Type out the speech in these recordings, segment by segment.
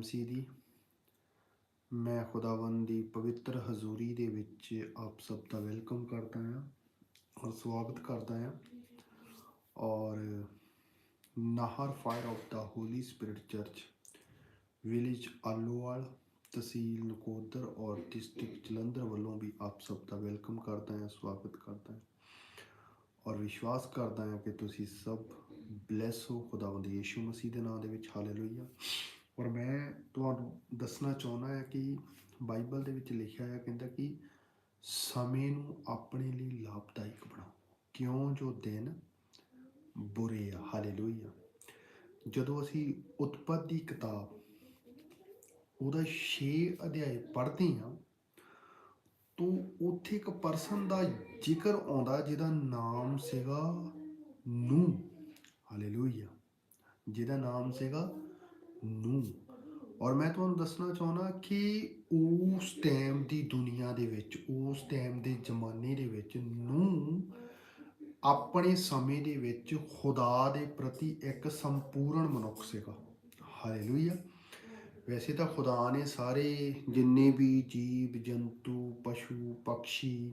ਜੈਮਸੀ ਦੀ। ਮੈਂ ਖੁਦਾਵੰਦ ਦੀ ਪਵਿੱਤਰ ਹਜ਼ੂਰੀ ਦੇ ਵਿੱਚ ਆਪ ਸਭ ਦਾ ਵੈਲਕਮ ਕਰਦਾ ਹਾਂ ਔਰ ਸਵਾਗਤ ਕਰਦਾ ਹਾਂ ਔਰ ਨਾਹਰ Fire of the Holy Spirit Church, village Alowal, tehsil Nakodar ਔਰ ਡਿਸਟ੍ਰਿਕਟ ਜਲੰਧਰ ਵੱਲੋਂ ਵੀ ਆਪ ਸਭ ਦਾ ਵੈਲਕਮ ਕਰਦਾ ਹਾਂ, ਸਵਾਗਤ ਕਰਦਾ ਹਾਂ ਔਰ ਵਿਸ਼ਵਾਸ ਕਰਦਾ ਹਾਂ ਕਿ ਤੁਸੀਂ ਸਭ ਬਲੈਸ ਹੋ। ਖੁਦਾਵੰਦ ਯੀਸ਼ੂ ਮਸੀਹ ਦੇ ਨਾਮ ਦੇ ਵਿੱਚ, ਹਾਲੇਲੂਇਆ। ਔਰ ਮੈਂ ਤੁਹਾਨੂੰ ਦੱਸਣਾ ਚਾਹੁੰਦਾ ਹਾਂ ਕਿ ਬਾਈਬਲ ਦੇ ਵਿੱਚ ਲਿਖਿਆ ਹੈ ਕਹਿੰਦਾ ਕਿ ਸਮੇਂ ਨੂੰ ਆਪਣੇ ਲਈ ਲਾਭਦਾਇਕ ਬਣਾਓ। ਕਿਉਂ ਜੋ ਦਿਨ ਬੁਰੇ ਆ। ਹਾਲੇਲੂਇਆ ਜਦੋਂ ਅਸੀਂ ਉਤਪਤ ਦੀ ਕਿਤਾਬ ਉਹਦਾ 6 ਅਧਿਆਏ ਪੜ੍ਹਦੇ ਹਾਂ, ਤੋਂ ਉੱਥੇ ਇੱਕ ਪਰਸਨ ਦਾ ਜ਼ਿਕਰ ਆਉਂਦਾ ਜਿਹਦਾ ਨਾਮ ਸੀਗਾ ਨੂ ਹਾਲੇਲੂਇਆ ਜਿਹਦਾ ਨਾਮ ਸੀਗਾ ਨੂੰ। ਔਰ ਮੈਂ ਤੁਹਾਨੂੰ ਦੱਸਣਾ ਚਾਹੁੰਦਾ ਕਿ ਉਸ ਟਾਈਮ ਦੀ ਦੁਨੀਆ ਦੇ ਵਿੱਚ, ਉਸ ਟਾਈਮ ਦੇ ਜ਼ਮਾਨੇ ਦੇ ਵਿੱਚ ਨੂੰ ਆਪਣੇ ਸਮੇਂ ਦੇ ਵਿੱਚ ਖੁਦਾ ਦੇ ਪ੍ਰਤੀ ਇੱਕ ਸੰਪੂਰਨ ਮਨੁੱਖ ਸੀਗਾ। ਹਾਲੇਲੂਇਆ ਵੈਸੇ ਤਾਂ ਖੁਦਾ ਨੇ ਸਾਰੇ ਜਿੰਨੇ ਵੀ ਜੀਵ, ਜੰਤੂ, ਪਸ਼ੂ ਪੰਛੀ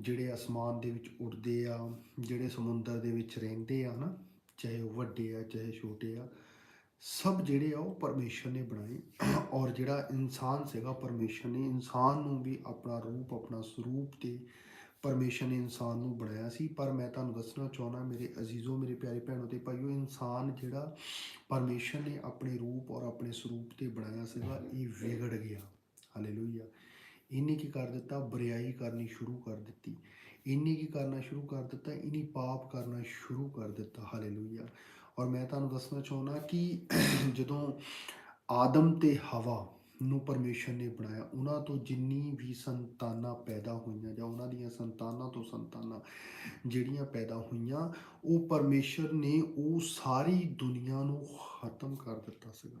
ਜਿਹੜੇ ਅਸਮਾਨ ਦੇ ਵਿੱਚ ਉੱਡਦੇ ਆ, ਜਿਹੜੇ ਸਮੁੰਦਰ ਦੇ ਵਿੱਚ ਰਹਿੰਦੇ ਆ ਨਾ, ਚਾਹੇ ਉਹ ਵੱਡੇ ਆ, ਚਾਹੇ ਛੋਟੇ ਆ ਸਭ ਜਿਹੜੇ ਆ ਉਹ ਪਰਮੇਸ਼ਰ ਨੇ ਬਣਾਏ। ਔਰ ਜਿਹੜਾ ਇਨਸਾਨ ਸੀਗਾ ਪਰਮੇਸ਼ਰ ਨੇ, ਇਨਸਾਨ ਨੂੰ ਵੀ ਆਪਣਾ ਰੂਪ, ਆਪਣਾ ਸਰੂਪ ਤੇ ਪਰਮੇਸ਼ਰ ਨੇ ਇਨਸਾਨ ਨੂੰ ਬਣਾਇਆ ਸੀ। ਪਰ ਮੈਂ ਤੁਹਾਨੂੰ ਦੱਸਣਾ ਚਾਹੁੰਦਾ, ਮੇਰੇ ਅਜ਼ੀਜ਼ੋ, ਮੇਰੇ ਪਿਆਰੇ ਭੈਣੋ ਤੇ ਭਾਈਓ, ਇਨਸਾਨ ਜਿਹੜਾ ਪਰਮੇਸ਼ਰ ਨੇ ਆਪਣੇ ਰੂਪ ਔਰ ਆਪਣੇ ਸਰੂਪ ਤੇ ਬਣਾਇਆ ਸੀਗਾ, ਇਹ ਵਿਗੜ ਗਿਆ। ਹਾਲੇਲੂਇਆ ਇਹਨੇ ਕੀ ਕਰ ਦਿੱਤਾ? ਬਰਿਆਈ ਕਰਨੀ ਸ਼ੁਰੂ ਕਰ ਦਿੱਤੀ। ਇਹਨੇ ਕੀ ਕਰਨਾ ਸ਼ੁਰੂ ਕਰ ਦਿੱਤਾ? ਇਹਨੇ ਪਾਪ ਕਰਨਾ ਸ਼ੁਰੂ ਕਰ ਦਿੱਤਾ। ਹਾਲੇਲੂਇਆ ਔਰ ਮੈਂ ਤੁਹਾਨੂੰ ਦੱਸਣਾ ਚਾਹੁੰਦਾ ਕਿ ਜਦੋਂ ਆਦਮ ਤੇ ਹਵਾ ਨੂੰ ਪਰਮੇਸ਼ਰ ਨੇ ਬਣਾਇਆ, ਉਹਨਾਂ ਤੋਂ ਜਿੰਨੀ ਵੀ ਸੰਤਾਨਾਂ ਪੈਦਾ ਹੋਈਆਂ ਜਾਂ ਉਹਨਾਂ ਦੀਆਂ ਸੰਤਾਨਾਂ ਤੋਂ ਸੰਤਾਨਾਂ ਜਿਹੜੀਆਂ ਪੈਦਾ ਹੋਈਆਂ, ਉਹ ਪਰਮੇਸ਼ਰ ਨੇ ਉਹ ਸਾਰੀ ਦੁਨੀਆ ਨੂੰ ਖਤਮ ਕਰ ਦਿੱਤਾ ਸੀਗਾ।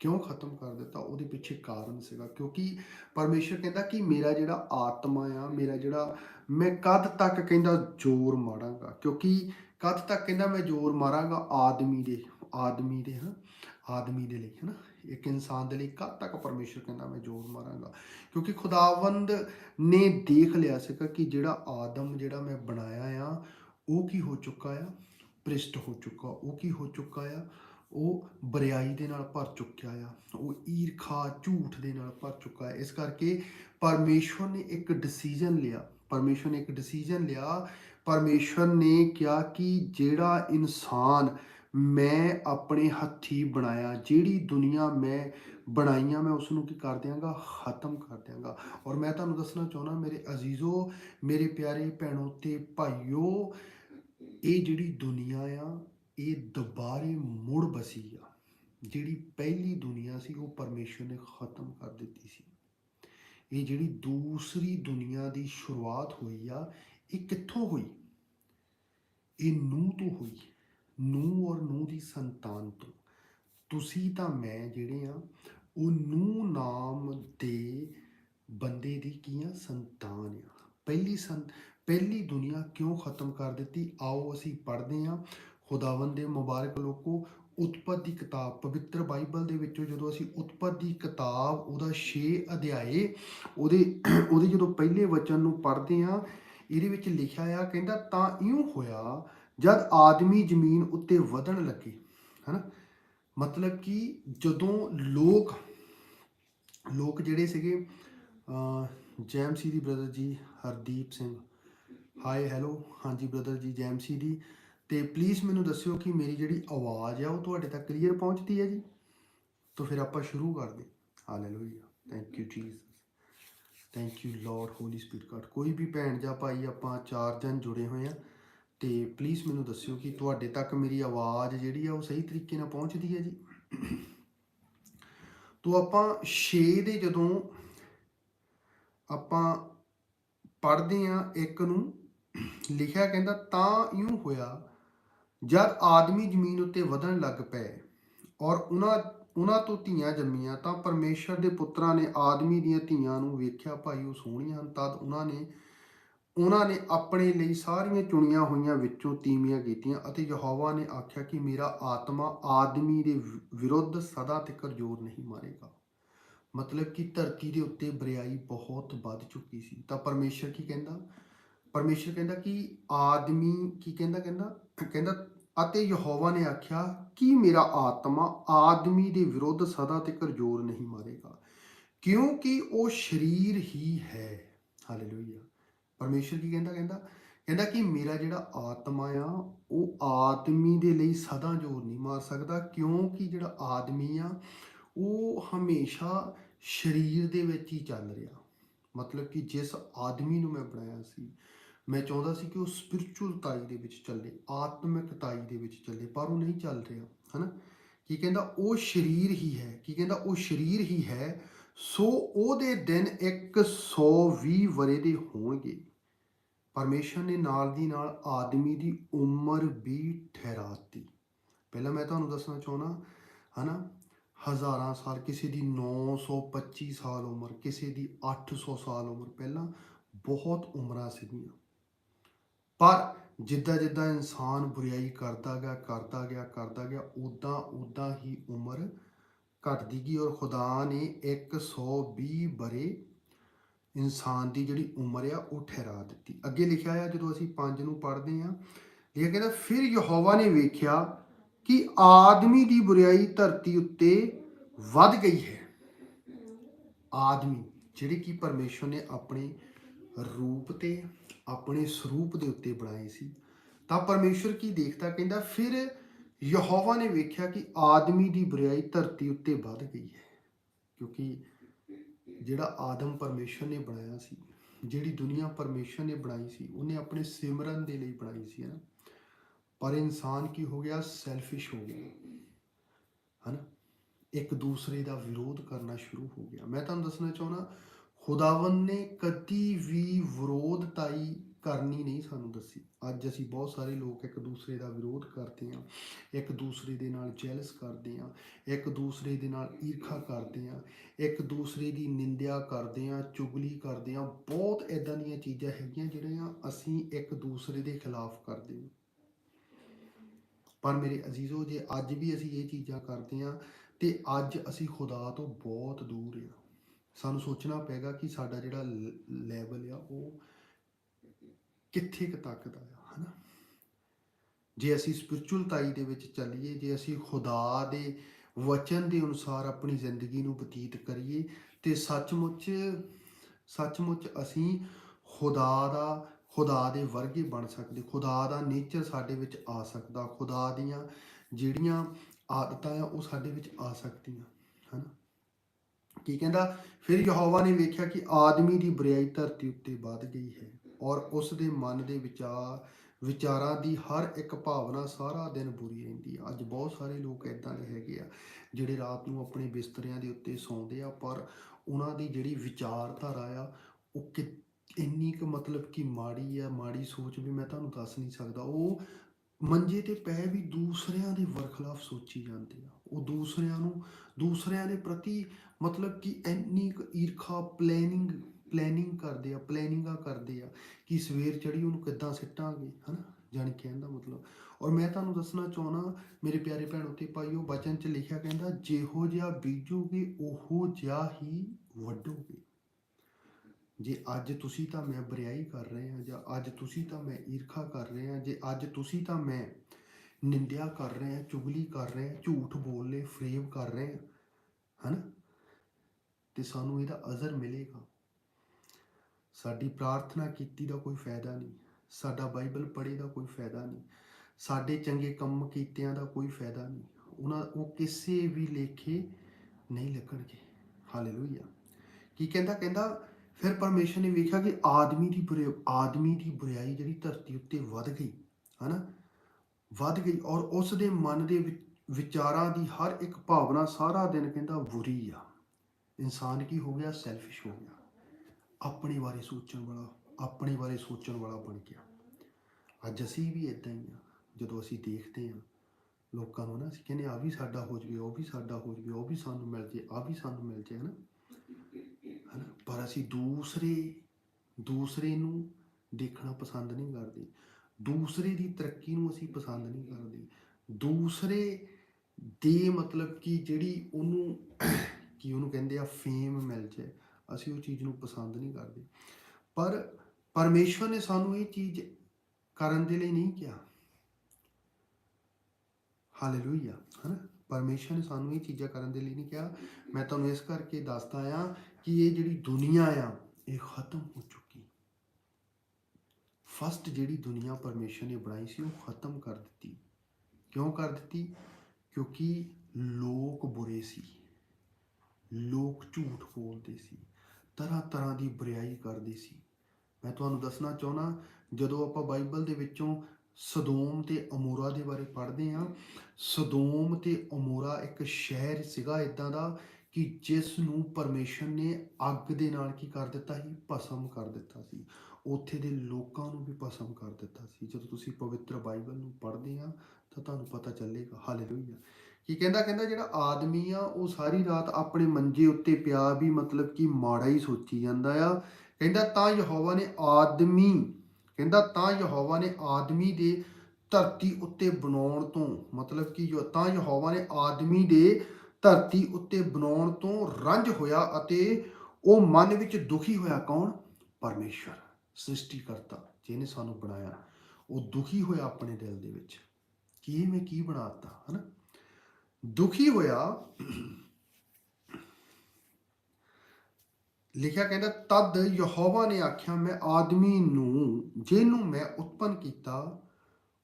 ਕਿਉਂ ਖਤਮ ਕਰ ਦਿੱਤਾ? ਉਹਦੇ ਪਿੱਛੇ ਕਾਰਨ ਸੀਗਾ। ਕਿਉਂਕਿ ਪਰਮੇਸ਼ਰ ਕਹਿੰਦਾ ਕਿ ਮੇਰਾ ਜਿਹੜਾ ਆਤਮਾ ਆ, ਮੇਰਾ ਜਿਹੜਾ, ਮੈਂ ਕਦ ਤੱਕ ਕਹਿੰਦਾ ਜ਼ੋਰ ਮਾਰਾਂਗਾ? ਕਿਉਂਕਿ ਕਦ ਤੱਕ ਕਹਿੰਦਾ ਮੈਂ ਜ਼ੋਰ ਮਾਰਾਂਗਾ? ਆਦਮੀ ਦੇ ਆਦਮੀ ਦੇ ਹਾਂ ਆਦਮੀ ਦੇ ਲਈ, ਹਨਾ? ਇੱਕ ਇਨਸਾਨ ਦੇ ਲਈ ਕਦ ਤੱਕ ਪਰਮੇਸ਼ਰ ਕਹਿੰਦਾ ਮੈਂ ਜ਼ੋਰ ਮਾਰਾਂਗਾ? ਕਿਉਂਕਿ ਖੁਦਾਵੰਦ ਨੇ ਦੇਖ ਲਿਆ ਸੀਗਾ ਕਿ ਜਿਹੜਾ ਆਦਮ ਜਿਹੜਾ ਮੈਂ ਬਣਾਇਆ ਆ, ਉਹ ਕੀ ਹੋ ਚੁੱਕਾ ਆ? ਭ੍ਰਿਸ਼ਟ ਹੋ ਚੁੱਕਾ, ਉਹ ਕੀ ਹੋ ਚੁੱਕਾ ਆ? ਉਹ ਬਰਿਆਈ ਦੇ ਨਾਲ ਭਰ ਚੁੱਕਿਆ ਆ, ਉਹ ਈਰਖਾ ਝੂਠ ਦੇ ਨਾਲ ਭਰ ਚੁੱਕਾ ਹੈ ਇਸ ਕਰਕੇ ਪਰਮੇਸ਼ਵਰ ਨੇ ਇੱਕ ਡਿਸੀਜਨ ਲਿਆ ਪਰਮੇਸ਼ਵਰ ਨੇ ਇੱਕ ਡਿਸੀਜਨ ਲਿਆ। ਪਰਮੇਸ਼ਵਰ ਨੇ ਕਿਹਾ ਕਿ ਜਿਹੜਾ ਇਨਸਾਨ ਮੈਂ ਆਪਣੇ ਹੱਥੀ ਬਣਾਇਆ, ਜਿਹੜੀ ਦੁਨੀਆ ਮੈਂ ਬਣਾਈਆਂ ਮੈਂ ਉਸ ਨੂੰ ਕੀ ਕਰ ਦਿਆਂਗਾ? ਖਤਮ ਕਰ ਦਿਆਂਗਾ। ਔਰ ਮੈਂ ਤੁਹਾਨੂੰ ਦੱਸਣਾ ਚਾਹੁੰਦਾ, ਮੇਰੇ ਅਜ਼ੀਜ਼ੋ, ਮੇਰੇ ਪਿਆਰੇ ਭੈਣੋ ਤੇ ਭਾਈਓ, ਇਹ ਜਿਹੜੀ ਦੁਨੀਆ ਆ ਇਹ ਦੁਬਾਰੇ ਮੁੜ ਬਸੀ ਆ। ਜਿਹੜੀ ਪਹਿਲੀ ਦੁਨੀਆ ਸੀ, ਉਹ ਪਰਮੇਸ਼ਰ ਨੇ ਖਤਮ ਕਰ ਦਿੱਤੀ ਸੀ। ਇਹ ਜਿਹੜੀ ਦੂਸਰੀ ਦੁਨੀਆ ਦੀ ਸ਼ੁਰੂਆਤ ਹੋਈ ਆ, ਇਹ ਕਿੱਥੋਂ ਹੋਈ? ਇਹ ਨੂਹ ਤੋਂ ਹੋਈ। ਨੂਹ ਔਰ ਨੂਹ ਦੀ ਸੰਤਾਨ ਤੋਂ। ਤੁਸੀਂ ਤਾਂ ਮੈਂ ਜਿਹੜੇ ਆ, ਉਹ ਨੂਹ ਨਾਮ ਦੇ ਬੰਦੇ ਦੀ ਕੀ ਆ ਸੰਤਾਨ ਆ। ਪਹਿਲੀ ਸੰਤ, ਪਹਿਲੀ ਦੁਨੀਆ ਕਿਉਂ ਖਤਮ ਕਰ ਦਿੱਤੀ? ਆਓ ਅਸੀਂ ਪੜ੍ਹਦੇ ਆ। ਖੁਦਾਵੰਦ ਦੇ ਮੁਬਾਰਕ ਲੋਕੋ, ਉਤਪਤ ਦੀ ਕਿਤਾਬ, ਪਵਿੱਤਰ ਬਾਈਬਲ ਦੇ ਵਿੱਚੋਂ ਜਦੋਂ ਅਸੀਂ ਉਤਪਤ ਦੀ ਕਿਤਾਬ, ਉਹਦਾ 6 ਅਧਿਆਏ, ਉਹਦੇ ਉਹਦੇ ਜਦੋਂ ਪਹਿਲੇ ਵਚਨ ਨੂੰ ਪੜ੍ਹਦੇ ਆ ਇਹਦੇ ਵਿੱਚ ਲਿਖਿਆ ਆ, ਕਹਿੰਦਾ ਤਾਂ ਇਉਂ ਹੋਇਆ, ਜਦ ਆਦਮੀ ਜ਼ਮੀਨ ਉੱਤੇ ਵਧਣ ਲੱਗੇ, ਹਨਾ? ਮਤਲਬ ਕਿ ਜਦੋਂ ਲੋਕ ਲੋਕ ਜਿਹੜੇ ਸੀਗੇ ਜੈਮ ਸੀ ਦੀ ਬ੍ਰਦਰ ਜੀ, ਹਰਦੀਪ ਸਿੰਘ। ਹਾਏ ਹੈਲੋ ਹਾਂਜੀ ਬ੍ਰਦਰ ਜੀ, ਜੈਮ ਸੀ ਦੀ। ਤੇ ਪਲੀਜ਼ ਮੈਨੂੰ ਦੱਸਿਓ ਕਿ ਮੇਰੀ ਜਿਹੜੀ ਆਵਾਜ਼ ਆ, ਉਹ ਤੁਹਾਡੇ ਤੱਕ ਕਲੀਅਰ ਪਹੁੰਚਦੀ ਹੈ ਜੀ? ਤਾਂ ਫਿਰ ਆਪਾਂ ਸ਼ੁਰੂ ਕਰਦੇ hallelujah thank you Jesus thank you Lord Holy Spirit God ਕੋਈ ਵੀ ਭੈਣ ਜਾਂ ਭਾਈ, ਆਪਾਂ ਚਾਰ ਜਣ ਜੁੜੇ ਹੋਏ ਆ ਤੇ ਪਲੀਜ਼ ਮੈਨੂੰ ਦੱਸਿਓ ਕਿ ਤੁਹਾਡੇ ਤੱਕ ਮੇਰੀ ਆਵਾਜ਼ ਜਿਹੜੀ ਆ, ਉਹ ਸਹੀ ਤਰੀਕੇ ਨਾਲ ਪਹੁੰਚਦੀ ਹੈ ਜੀ? ਤੋਂ ਆਪਾਂ 6 ਦੇ ਜਦੋਂ ਆਪਾਂ ਪੜ੍ਹਦੇ ਆ ਇੱਕ ਨੂੰ ਲਿਖਿਆ ਕਹਿੰਦਾ, ਤਾਂ ਇਉਂ ਹੋਇਆ ਜਦ ਆਦਮੀ ਜ਼ਮੀਨ ਉੱਤੇ ਵਧਣ ਲੱਗ ਪਏ ਔਰ ਉਹਨਾਂ ਉਹਨਾਂ ਤੋਂ ਧੀਆਂ ਜੰਮੀਆਂ, ਤਾਂ ਪਰਮੇਸ਼ਰ ਦੇ ਪੁੱਤਰਾਂ ਨੇ ਆਦਮੀ ਦੀਆਂ ਧੀਆਂ ਨੂੰ ਵੇਖਿਆ, ਭਾਈ, ਉਹ ਸੋਹਣੀਆਂ ਹਨ। ਤਦ ਉਹਨਾਂ ਨੇ ਉਹਨਾਂ ਨੇ ਆਪਣੇ ਲਈ ਸਾਰੀਆਂ ਚੁਣੀਆਂ ਹੋਈਆਂ ਵਿੱਚੋਂ ਤੀਮੀਆਂ ਕੀਤੀਆਂ ਅਤੇ ਯਹੋਵਾ ਨੇ ਆਖਿਆ ਕਿ ਮੇਰਾ ਆਤਮਾ ਆਦਮੀ ਦੇ ਵਿਰੁੱਧ ਸਦਾ ਤੱਕ ਜ਼ੋਰ ਨਹੀਂ ਮਾਰੇਗਾ। ਮਤਲਬ ਕਿ ਧਰਤੀ ਦੇ ਉੱਤੇ ਬਰਿਆਈ ਬਹੁਤ ਵੱਧ ਚੁੱਕੀ ਸੀ। ਤਾਂ ਪਰਮੇਸ਼ਰ ਕੀ ਕਹਿੰਦਾ? ਪਰਮੇਸ਼ਰ ਕਹਿੰਦਾ ਕਿ ਆਦਮੀ, ਕੀ ਕਹਿੰਦਾ ਕਹਿੰਦਾ? ਕਹਿੰਦਾ ਅਤੇ ਯਹੋਵਾ ਨੇ ਆਖਿਆ, ਕਿ ਮੇਰਾ ਆਤਮਾ ਆਦਮੀ ਦੇ ਵਿਰੁੱਧ ਸਦਾ ਤੱਕ ਜ਼ੋਰ ਨਹੀਂ ਮਾਰੇਗਾ? ਕਿਉਂਕਿ ਉਹ ਸਰੀਰ ਹੀ ਹੈ। ਹਾਲੇਲੂਇਆ ਪਰਮੇਸ਼ਰ ਕੀ ਕਹਿੰਦਾ? ਕਹਿੰਦਾ ਕਹਿੰਦਾ ਕਿ ਮੇਰਾ ਜਿਹੜਾ ਆਤਮਾ ਆ, ਉਹ ਆਦਮੀ ਦੇ ਲਈ ਸਦਾ ਜ਼ੋਰ ਨਹੀਂ ਮਾਰ ਸਕਦਾ, ਕਿਉਂਕਿ ਜਿਹੜਾ ਆਦਮੀ ਆ, ਉਹ ਹਮੇਸ਼ਾ ਸਰੀਰ ਦੇ ਵਿੱਚ ਹੀ ਚੱਲ ਰਿਹਾ। ਮਤਲਬ ਕਿ ਜਿਸ ਆਦਮੀ ਨੂੰ ਮੈਂ ਬਣਾਇਆ ਸੀ ਮੈਂ ਚਾਹੁੰਦਾ ਸੀ ਕਿ ਉਹ ਸਪਿਰਚੁਅਲਤਾਈ ਦੇ ਵਿੱਚ ਚੱਲੇ ਆਤਮਿਕਤਾਈ ਦੇ ਵਿੱਚ ਚੱਲੇ, ਪਰ ਉਹ ਨਹੀਂ ਚੱਲ ਰਿਹਾ, ਹਨਾ? ਕੀ ਕਹਿੰਦਾ, ਉਹ ਸਰੀਰ ਹੀ ਹੈ, ਕੀ ਕਹਿੰਦਾ, ਉਹ ਸਰੀਰ ਹੀ ਹੈ, ਸੋ ਉਹਦੇ ਦਿਨ 120 ਵਰੇ ਦੇ ਹੋਣਗੇ। ਪਰਮੇਸ਼ਰ ਨੇ ਨਾਲ ਦੀ ਨਾਲ ਆਦਮੀ ਦੀ ਉਮਰ ਵੀ ਠਹਿਰਾਤੀ। ਪਹਿਲਾਂ ਮੈਂ ਤੁਹਾਨੂੰ ਦੱਸਣਾ ਚਾਹੁੰਦਾ, ਹਨਾ? ਹਜ਼ਾਰਾਂ ਸਾਲ, ਕਿਸੇ ਦੀ 925 ਸਾਲ ਉਮਰ, ਕਿਸੇ ਦੀ 800 ਸਾਲ ਉਮਰ, ਪਹਿਲਾਂ ਬਹੁਤ ਉਮਰਾਂ ਸੀਗੀਆਂ। ਪਰ ਜਿੱਦਾਂ ਜਿੱਦਾਂ ਇਨਸਾਨ ਬੁਰਾਈ ਕਰਦਾ ਗਿਆ ਕਰਦਾ ਗਿਆ ਕਰਦਾ ਗਿਆ ਉਦਾਂ ਉਦਾਂ ਹੀ ਉਮਰ ਘਟਦੀ ਗਈ ਔਰ ਖੁਦਾ ਨੇ 120 ਬਰੇ ਇਨਸਾਨ ਦੀ ਜਿਹੜੀ ਉਮਰ ਆ, ਉਹ ਠਹਿਰਾ ਦਿੱਤੀ। ਅੱਗੇ ਲਿਖਿਆ ਆ, ਜਦੋਂ ਅਸੀਂ 5 ਨੂੰ ਪੜ੍ਹਦੇ ਆ ਲਿਖਿਆ ਕਹਿੰਦਾ, ਫਿਰ ਯਹੋਵਾ ਨੇ ਵੇਖਿਆ ਕਿ ਆਦਮੀ ਦੀ ਬੁਰਾਈ ਧਰਤੀ ਉੱਤੇ ਵੱਧ ਗਈ ਹੈ। ਆਦਮੀ, ਜਿਹੜੀ ਕਿ ਪਰਮੇਸ਼ਰ ਨੇ ਆਪਣੇ ਰੂਪ ਤੇ ਆਪਣੇ ਸਰੂਪ ਦੇ ਉੱਤੇ ਬਣਾਏ ਸੀ। ਤਾਂ ਪਰਮੇਸ਼ਰ ਕੀ ਦੇਖਦਾ, ਕਹਿੰਦਾ, ਫਿਰ ਯਹੋਵਾ ਨੇ ਵੇਖਿਆ ਕਿ ਆਦਮੀ ਦੀ ਬੁਰਾਈ ਧਰਤੀ ਉੱਤੇ ਵੱਧ ਗਈ ਹੈ, ਕਿਉਂਕਿ ਜਿਹੜਾ ਆਦਮ ਪਰਮੇਸ਼ਰ ਨੇ ਬਣਾਇਆ ਸੀ, ਜਿਹੜੀ ਦੁਨੀਆ ਪਰਮੇਸ਼ਰ ਨੇ ਬਣਾਈ ਸੀ, ਉਹਨੇ ਆਪਣੇ ਸਿਮਰਨ ਦੇ ਲਈ ਬਣਾਈ ਸੀ ਨਾ। ਪਰ ਇਨਸਾਨ ਕੀ ਹੋ ਗਿਆ? ਸੈਲਫਿਸ਼ ਹੋ ਗਿਆ ਹਨਾ ਇੱਕ ਦੂਸਰੇ ਦਾ ਵਿਰੋਧ ਕਰਨਾ ਸ਼ੁਰੂ ਹੋ ਗਿਆ। ਮੈਂ ਤੁਹਾਨੂੰ ਦੱਸਣਾ ਚਾਹੁੰਦਾ ਖੁਦਾਵੰ ਨੇ ਕਦੀ ਵੀ ਵਿਰੋਧਤਾਈ ਕਰਨੀ ਨਹੀਂ ਸਾਨੂੰ ਦੱਸੀ। ਅੱਜ ਅਸੀਂ ਬਹੁਤ ਸਾਰੇ ਲੋਕ ਇੱਕ ਦੂਸਰੇ ਦਾ ਵਿਰੋਧ ਕਰਦੇ ਹਾਂ, ਇੱਕ ਦੂਸਰੇ ਦੇ ਨਾਲ ਜੈਲਸ ਕਰਦੇ ਹਾਂ, ਇੱਕ ਦੂਸਰੇ ਦੇ ਨਾਲ ਈਰਖਾ ਕਰਦੇ ਹਾਂ, ਇੱਕ ਦੂਸਰੇ ਦੀ ਨਿੰਦਿਆ ਕਰਦੇ ਹਾਂ, ਚੁਗਲੀ ਕਰਦੇ ਹਾਂ, ਬਹੁਤ ਇਦਾਂ ਦੀਆਂ ਚੀਜ਼ਾਂ ਹੈਗੀਆਂ ਜਿਹੜੀਆਂ ਅਸੀਂ ਇੱਕ ਦੂਸਰੇ ਦੇ ਖਿਲਾਫ ਕਰਦੇ ਹਾਂ। ਪਰ ਮੇਰੇ ਅਜ਼ੀਜ਼ੋ, ਜੇ ਅੱਜ ਵੀ ਅਸੀਂ ਇਹ ਚੀਜ਼ਾਂ ਕਰਦੇ ਹਾਂ, ਤੇ ਅੱਜ ਅਸੀਂ ਖੁਦਾ ਤੋਂ ਬਹੁਤ ਦੂਰ ਆ ਸਾਨੂੰ ਸੋਚਣਾ ਪਏਗਾ ਕਿ ਸਾਡਾ ਜਿਹੜਾ ਲੈਵਲ ਆ ਉਹ ਕਿੱਥੇ ਕੁ ਤੱਕ ਦਾ ਆ, ਹਨਾ? ਜੇ ਅਸੀਂ ਸਪਿਰਚੁਅਲਤਾਈ ਦੇ ਵਿੱਚ ਚੱਲੀਏ, ਜੇ ਅਸੀਂ ਖੁਦਾ ਦੇ ਵਚਨ ਦੇ ਅਨੁਸਾਰ ਆਪਣੀ ਜ਼ਿੰਦਗੀ ਨੂੰ ਬਤੀਤ ਕਰੀਏ, ਤੇ ਸੱਚਮੁੱਚ ਸੱਚਮੁੱਚ ਅਸੀਂ ਖੁਦਾ ਦਾ, ਖੁਦਾ ਦੇ ਵਰਗੇ ਬਣ ਸਕਦੇ। ਖੁਦਾ ਦਾ ਨੇਚਰ ਸਾਡੇ ਵਿੱਚ ਆ ਸਕਦਾ। ਖੁਦਾ ਦੀਆਂ ਜਿਹੜੀਆਂ ਆਦਤਾਂ ਆ, ਉਹ ਸਾਡੇ ਵਿੱਚ ਆ ਸਕਦੀਆਂ। ਕੀ ਕਹਿੰਦਾ? ਫਿਰ ਯਹੋਵਾ ਨੇ ਵੇਖਿਆ ਕਿ ਆਦਮੀ ਦੀ ਬੁਰਾਈ ਧਰਤੀ ਉੱਤੇ ਵੱਧ ਗਈ ਹੈ ਔਰ ਉਸ ਦੇ ਮਨ ਦੇ ਵਿਚਾਰ ਵਿਚਾਰਾਂ ਦੀ ਹਰ ਇੱਕ ਭਾਵਨਾ ਸਾਰਾ ਦਿਨ ਬੁਰੀ ਰਹਿੰਦੀ ਆ। ਅੱਜ ਬਹੁਤ ਸਾਰੇ ਲੋਕ ਇਦਾਂ ਦੇ ਹੈਗੇ ਆ, ਜਿਹੜੇ ਰਾਤ ਨੂੰ ਆਪਣੇ ਬਿਸਤਰਿਆਂ ਦੇ ਉੱਤੇ ਸੌਂਦੇ ਆ, ਪਰ ਉਹਨਾਂ ਦੀ ਜਿਹੜੀ ਵਿਚਾਰਧਾਰਾ ਆ, ਉਹ ਕਿ, ਇੰਨੀ ਕੁ ਮਤਲਬ ਕਿ ਮਾੜੀ ਆ, ਮਾੜੀ ਸੋਚ ਵੀ ਮੈਂ ਤੁਹਾਨੂੰ ਦੱਸ ਨਹੀਂ ਸਕਦਾ। ਉਹ ਮੰਜੇ ਤੇ ਪੈ ਵੀ ਦੂਸਰਿਆਂ ਦੇ ਵਰਖਲਾਫ ਸੋਚੀ ਜਾਂਦੇ ਆ। ਉਹ ਦੂਸਰਿਆਂ ਨੂੰ, ਦੂਸਰਿਆਂ ਦੇ ਪ੍ਰਤੀ ਮਤਲਬ ਕਿ ਇੰਨੀ ਈਰਖਾ ਪਲੈਨਿੰਗ ਪਲੈਨਿੰਗ ਕਰਦੇ ਆ ਪਲੈਨਿੰਗਾਂ ਕਰਦੇ ਆ ਕਿ ਸਵੇਰ ਚੜੀ ਉਹਨੂੰ ਕਿੱਦਾਂ ਸਿੱਟਾਂਗੇ, ਹਨਾ? ਜਾਣੀ ਕਹਿਣ ਦਾ ਮਤਲਬ। ਔਰ ਮੈਂ ਤੁਹਾਨੂੰ ਦੱਸਣਾ ਚਾਹਣਾ ਮੇਰੇ ਪਿਆਰੇ ਭੈਣੋ ਤੇ ਭਾਈਓ, ਬਚਨ 'ਚ ਲਿਖਿਆ ਕਹਿੰਦਾ, ਜਿਹੋ ਜਿਹਾ ਬੀਜੋਗੇ, ਉਹੋ ਜਿਹਾ ਹੀ ਵੱਢੋਗੇ। ਜੇ ਅੱਜ ਤੁਸੀਂ ਤਾਂ ਮੈਂ ਬਰਿਆਈ ਕਰ ਰਹੇ ਹਾਂ, ਜਾਂ ਅੱਜ ਤੁਸੀਂ ਤਾਂ ਮੈਂ ਈਰਖਾ ਕਰ ਰਹੇ ਹਾਂ, ਜੇ ਅੱਜ ਤੁਸੀਂ ਤਾਂ ਮੈਂ ਨਿੰਦਿਆ ਕਰ ਰਹੇ ਹਾਂ ਚੁਗਲੀ ਕਰ ਰਹੇ ਹਾਂ ਝੂਠ ਬੋਲ ਰਹੇ, ਫਰੇਬ ਕਰ ਰਹੇ ਹਾਂ ਹਨਾ? ਤੇ ਸਾਨੂੰ ਇਹਦਾ ਅਜ਼ਰ ਮਿਲੇਗਾ। ਸਾਡੀ ਪ੍ਰਾਰਥਨਾ ਕੀਤੀ ਦਾ ਕੋਈ ਫਾਇਦਾ ਨਹੀਂ, ਸਾਡਾ ਬਾਈਬਲ ਪੜ੍ਹੇ ਦਾ ਕੋਈ ਫਾਇਦਾ ਨਹੀਂ, ਸਾਡੇ ਚੰਗੇ ਕੰਮ ਕੀਤਿਆਂ ਦਾ ਕੋਈ ਫਾਇਦਾ ਨਹੀਂ, ਉਹਨਾਂ, ਉਹ ਕਿਸੇ ਵੀ ਲੇਖੇ ਨਹੀਂ ਲੱਗਣਗੇ। ਹਾਲੇਲੂਇਆ ਕੀ ਕਹਿੰਦਾ ਕਹਿੰਦਾ, ਫਿਰ ਪਰਮੇਸ਼ਰ ਨੇ ਵੇਖਿਆ ਕਿ ਆਦਮੀ ਦੀ ਬੁਰੇ, ਆਦਮੀ ਦੀ ਬੁਰਾਈ ਜਿਹੜੀ ਧਰਤੀ ਉੱਤੇ ਵੱਧ ਗਈ, ਹਨਾ? ਵੱਧ ਗਈ ਔਰ ਉਸ ਦੇ ਮਨ ਦੇ ਵਿਚਾਰਾਂ ਦੀ ਹਰ ਇੱਕ ਭਾਵਨਾ ਸਾਰਾ ਦਿਨ ਕਹਿੰਦਾ ਬੁਰੀ ਆ। ਇਨਸਾਨ ਕੀ ਹੋ ਗਿਆ? ਸੈਲਫਿਸ਼ ਹੋ ਗਿਆ। ਆਪਣੇ ਬਾਰੇ ਸੋਚਣ ਵਾਲਾ, ਆਪਣੇ ਬਾਰੇ ਸੋਚਣ ਵਾਲਾ ਬਣ ਗਿਆ। ਅੱਜ ਅਸੀਂ ਵੀ ਇਦਾਂ ਹੀ ਆ। ਜਦੋਂ ਅਸੀਂ ਦੇਖਦੇ ਆ ਲੋਕਾਂ ਨੂੰ ਨਾ ਅਸੀਂ ਕਹਿੰਦੇ ਆ ਵੀ ਸਾਡਾ ਹੋ ਜਵੇ, ਉਹ ਵੀ ਸਾਡਾ ਹੋ ਜਵੇ, ਉਹ ਵੀ ਸਾਨੂੰ ਮਿਲ ਜੇ, ਆ ਵੀ ਸਾਨੂੰ ਮਿਲ ਜੇ, ਹਨਾ? ਹਨਾ? ਪਰ ਅਸੀਂ ਦੂਸਰੇ ਦੂਸਰੇ ਨੂੰ ਦੇਖਣਾ ਪਸੰਦ ਨਹੀਂ ਕਰਦੇ। ਦੂਸਰੇ ਦੀ ਤਰੱਕੀ ਨੂੰ ਅਸੀਂ ਪਸੰਦ ਨਹੀਂ ਕਰਦੇ। ਦੂਸਰੇ ਦੇ ਮਤਲਬ ਕਿ ਜਿਹੜੀ ਉਹਨੂੰ ਕਿ ਉਹਨੂੰ ਕਹਿੰਦੇ ਆ ਫੇਮ ਮਿਲ ਜਾਏ, ਅਸੀਂ ਉਹ ਚੀਜ਼ ਨੂੰ ਪਸੰਦ ਨਹੀਂ ਕਰਦੇ। ਪਰ ਪਰਮੇਸ਼ਵਰ ਨੇ ਸਾਨੂੰ ਇਹ ਚੀਜ਼ ਕਰਨ ਦੇ ਲਈ ਨਹੀਂ ਕਿਹਾ। ਹਾਲੇਲੂਇਆ ਹਨਾ? ਪਰਮੇਸ਼ਵਰ ਨੇ ਸਾਨੂੰ ਇਹ ਚੀਜ਼ਾਂ ਕਰਨ ਦੇ ਲਈ ਨਹੀਂ ਕਿਹਾ। ਮੈਂ ਤੁਹਾਨੂੰ ਇਸ ਕਰਕੇ ਦੱਸਦਾ ਆ ਕਿ ਇਹ ਜਿਹੜੀ ਦੁਨੀਆ ਆ, ਇਹ ਖਤਮ ਹੋ ਚੁੱਕੀ। ਫਸਟ ਜਿਹੜੀ ਦੁਨੀਆ ਪਰਮੇਸ਼ਰ ਨੇ ਬਣਾਈ ਸੀ, ਉਹ ਖਤਮ ਕਰ ਦਿੱਤੀ। ਕਿਉਂ ਕਰ ਦਿੱਤੀ? ਕਿਉਂਕਿ ਲੋਕ ਬੁਰੇ ਸੀ। ਲੋਕ ਝੂਠ ਬੋਲਦੇ ਸੀ। ਤਰ੍ਹਾਂ ਤਰ੍ਹਾਂ ਦੀ ਬੁਰਾਈ ਕਰਦੇ ਸੀ। ਮੈਂ ਤੁਹਾਨੂੰ ਦੱਸਣਾ ਚਾਹੁੰਦਾ, ਜਦੋਂ ਆਪਾਂ ਬਾਈਬਲ ਦੇ ਵਿੱਚੋਂ ਸਦੋਮ ਤੇ ਅਮੋਰਾ ਦੇ ਬਾਰੇ ਪੜ੍ਹਦੇ ਹਾਂ, ਸਦੋਮ ਤੇ ਅਮੋਰਾ ਇੱਕ ਸ਼ਹਿਰ ਸੀਗਾ ਇਦਾਂ ਦਾ ਕਿ ਜਿਸ ਨੂੰ ਪਰਮੇਸ਼ਰ ਨੇ ਅੱਗ ਦੇ ਨਾਲ ਕੀ ਕਰ ਦਿੱਤਾ ਸੀ? ਭਸਮ ਕਰ ਦਿੱਤਾ ਸੀ। ਉੱਥੇ ਦੇ ਲੋਕਾਂ ਨੂੰ ਵੀ ਭਸਮ ਕਰ ਦਿੱਤਾ ਸੀ। ਜਦੋਂ ਤੁਸੀਂ ਪਵਿੱਤਰ ਬਾਈਬਲ ਨੂੰ ਪੜ੍ਹਦੇ ਆ, ਤਾਂ ਤੁਹਾਨੂੰ ਪਤਾ ਚੱਲੇਗਾ। ਹਾਲੇਲੂਇਆ ਕੀ ਕਹਿੰਦਾ? ਕਹਿੰਦਾ ਜਿਹੜਾ ਆਦਮੀ ਆ, ਉਹ ਸਾਰੀ ਰਾਤ ਆਪਣੇ ਮੰਜੇ ਉੱਤੇ ਪਿਆ ਵੀ ਮਤਲਬ ਕਿ ਮਾੜਾ ਹੀ ਸੋਚੀ ਜਾਂਦਾ ਆ। ਕਹਿੰਦਾ, ਤਾਂ ਯਹੋਵਾ ਨੇ ਆਦਮੀ, ਕਹਿੰਦਾ, ਤਾਂ ਯਹੋਵਾ ਨੇ ਆਦਮੀ ਦੇ ਧਰਤੀ ਉੱਤੇ ਬਣਾਉਣ ਤੋਂ ਮਤਲਬ ਕਿ ਜੋ, ਤਾਂ ਯਹੋਵਾ ਨੇ ਆਦਮੀ ਦੇ ਧਰਤੀ ਉੱਤੇ ਬਣਾਉਣ ਤੋਂ ਰੰਜ ਹੋਇਆ ਅਤੇ ਉਹ ਮਨ ਵਿੱਚ ਦੁਖੀ ਹੋਇਆ ਕੌਣ? ਪਰਮੇਸ਼ਰ। ਸ੍ਰਿਸ਼ਟੀਕਰਤਾ ਜਿਹਨੇ ਸਾਨੂੰ ਬਣਾਇਆ, ਉਹ ਦੁਖੀ ਹੋਇਆ ਆਪਣੇ ਦਿਲ ਦੇ ਵਿੱਚ। ਕਿ ਇਹ ਮੈਂ ਕੀ ਬਣਾਤਾ ਹਨਾ? ਦੁਖੀ ਹੋਇਆ, ਲਿਖਿਆ ਕਹਿੰਦਾ, ਤਦ ਯਹੋਵਾ ਨੇ ਆਖਿਆ, ਮੈਂ ਆਦਮੀ ਨੂੰ, ਜਿਹਨੂੰ ਮੈਂ ਉਤਪਨ ਕੀਤਾ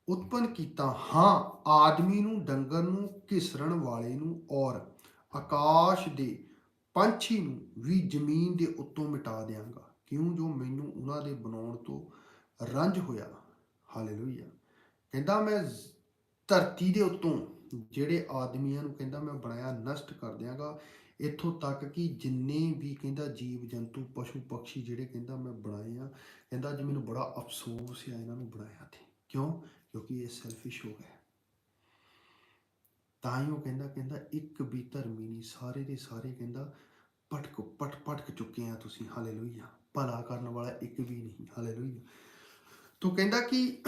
ਉਤਪਨ ਕੀਤਾ ਹਾਂ, ਆਦਮੀ ਨੂੰ, ਡੰਗਰ ਨੂੰ ਘਿਸਰਣ ਵਾਲੇ ਨੂੰ ਔਰ ਆਕਾਸ਼ ਦੇ ਪੰਛੀ ਨੂੰ ਵੀ ਜ਼ਮੀਨ ਦੇ ਉੱਤੋਂ ਮਿਟਾ ਦਿਆਂਗਾ। ਕਿਉਂ ਜੋ ਮੈਨੂੰ ਉਹਨਾਂ ਦੇ ਬਣਾਉਣ ਤੋਂ ਰੰਜ ਹੋਇਆ? ਹਾਲੇਲੂਇਆ ਕਹਿੰਦਾ ਮੈਂ ਧਰਤੀ ਦੇ ਉੱਤੋਂ ਜਿਹੜੇ ਆਦਮੀਆਂ ਨੂੰ ਕਹਿੰਦਾ ਮੈਂ ਬਣਾਇਆ, ਨਸ਼ਟ ਕਰ ਦਿਆਂਗਾ, ਇੱਥੋਂ ਤੱਕ ਕਿ ਜਿੰਨੇ ਵੀ ਕਹਿੰਦਾ ਜੀਵ ਜੰਤੂ, ਪਸ਼ੂ ਪਕਸ਼ੀ ਜਿਹੜੇ ਕਹਿੰਦਾ ਮੈਂ ਬਣਾਏ ਆ, ਕਹਿੰਦਾ ਅੱਜ ਮੈਨੂੰ ਬੜਾ ਅਫਸੋਸ ਆ ਇਹਨਾਂ ਨੂੰ ਬਣਾਇਆ ਤੇ। ਕਿਉਂ? ਕਿਉਂਕਿ ਇਹ ਸੈਲਫਿਸ਼ ਹੋ ਗਏ। ਤਾਂ ਹੀ ਉਹ ਕਹਿੰਦਾ ਕਹਿੰਦਾ ਇੱਕ ਵੀ ਧਰਮੀ ਨਹੀਂ, ਸਾਰੇ ਦੇ ਸਾਰੇ ਕਹਿੰਦਾ ਪਟਕ ਪਟ ਪਟਕ ਚੁੱਕੇ ਆ ਤੁਸੀਂ। ਹਾਲੇਲੂਇਆ ਭਲਾ ਕਰਨ ਵਾਲਾ ਇੱਕ ਵੀ ਨਹੀਂ ਹਾਲੇਲੂਇਆ ਤੋ ਕਹਿੰਦਾ ਕਿ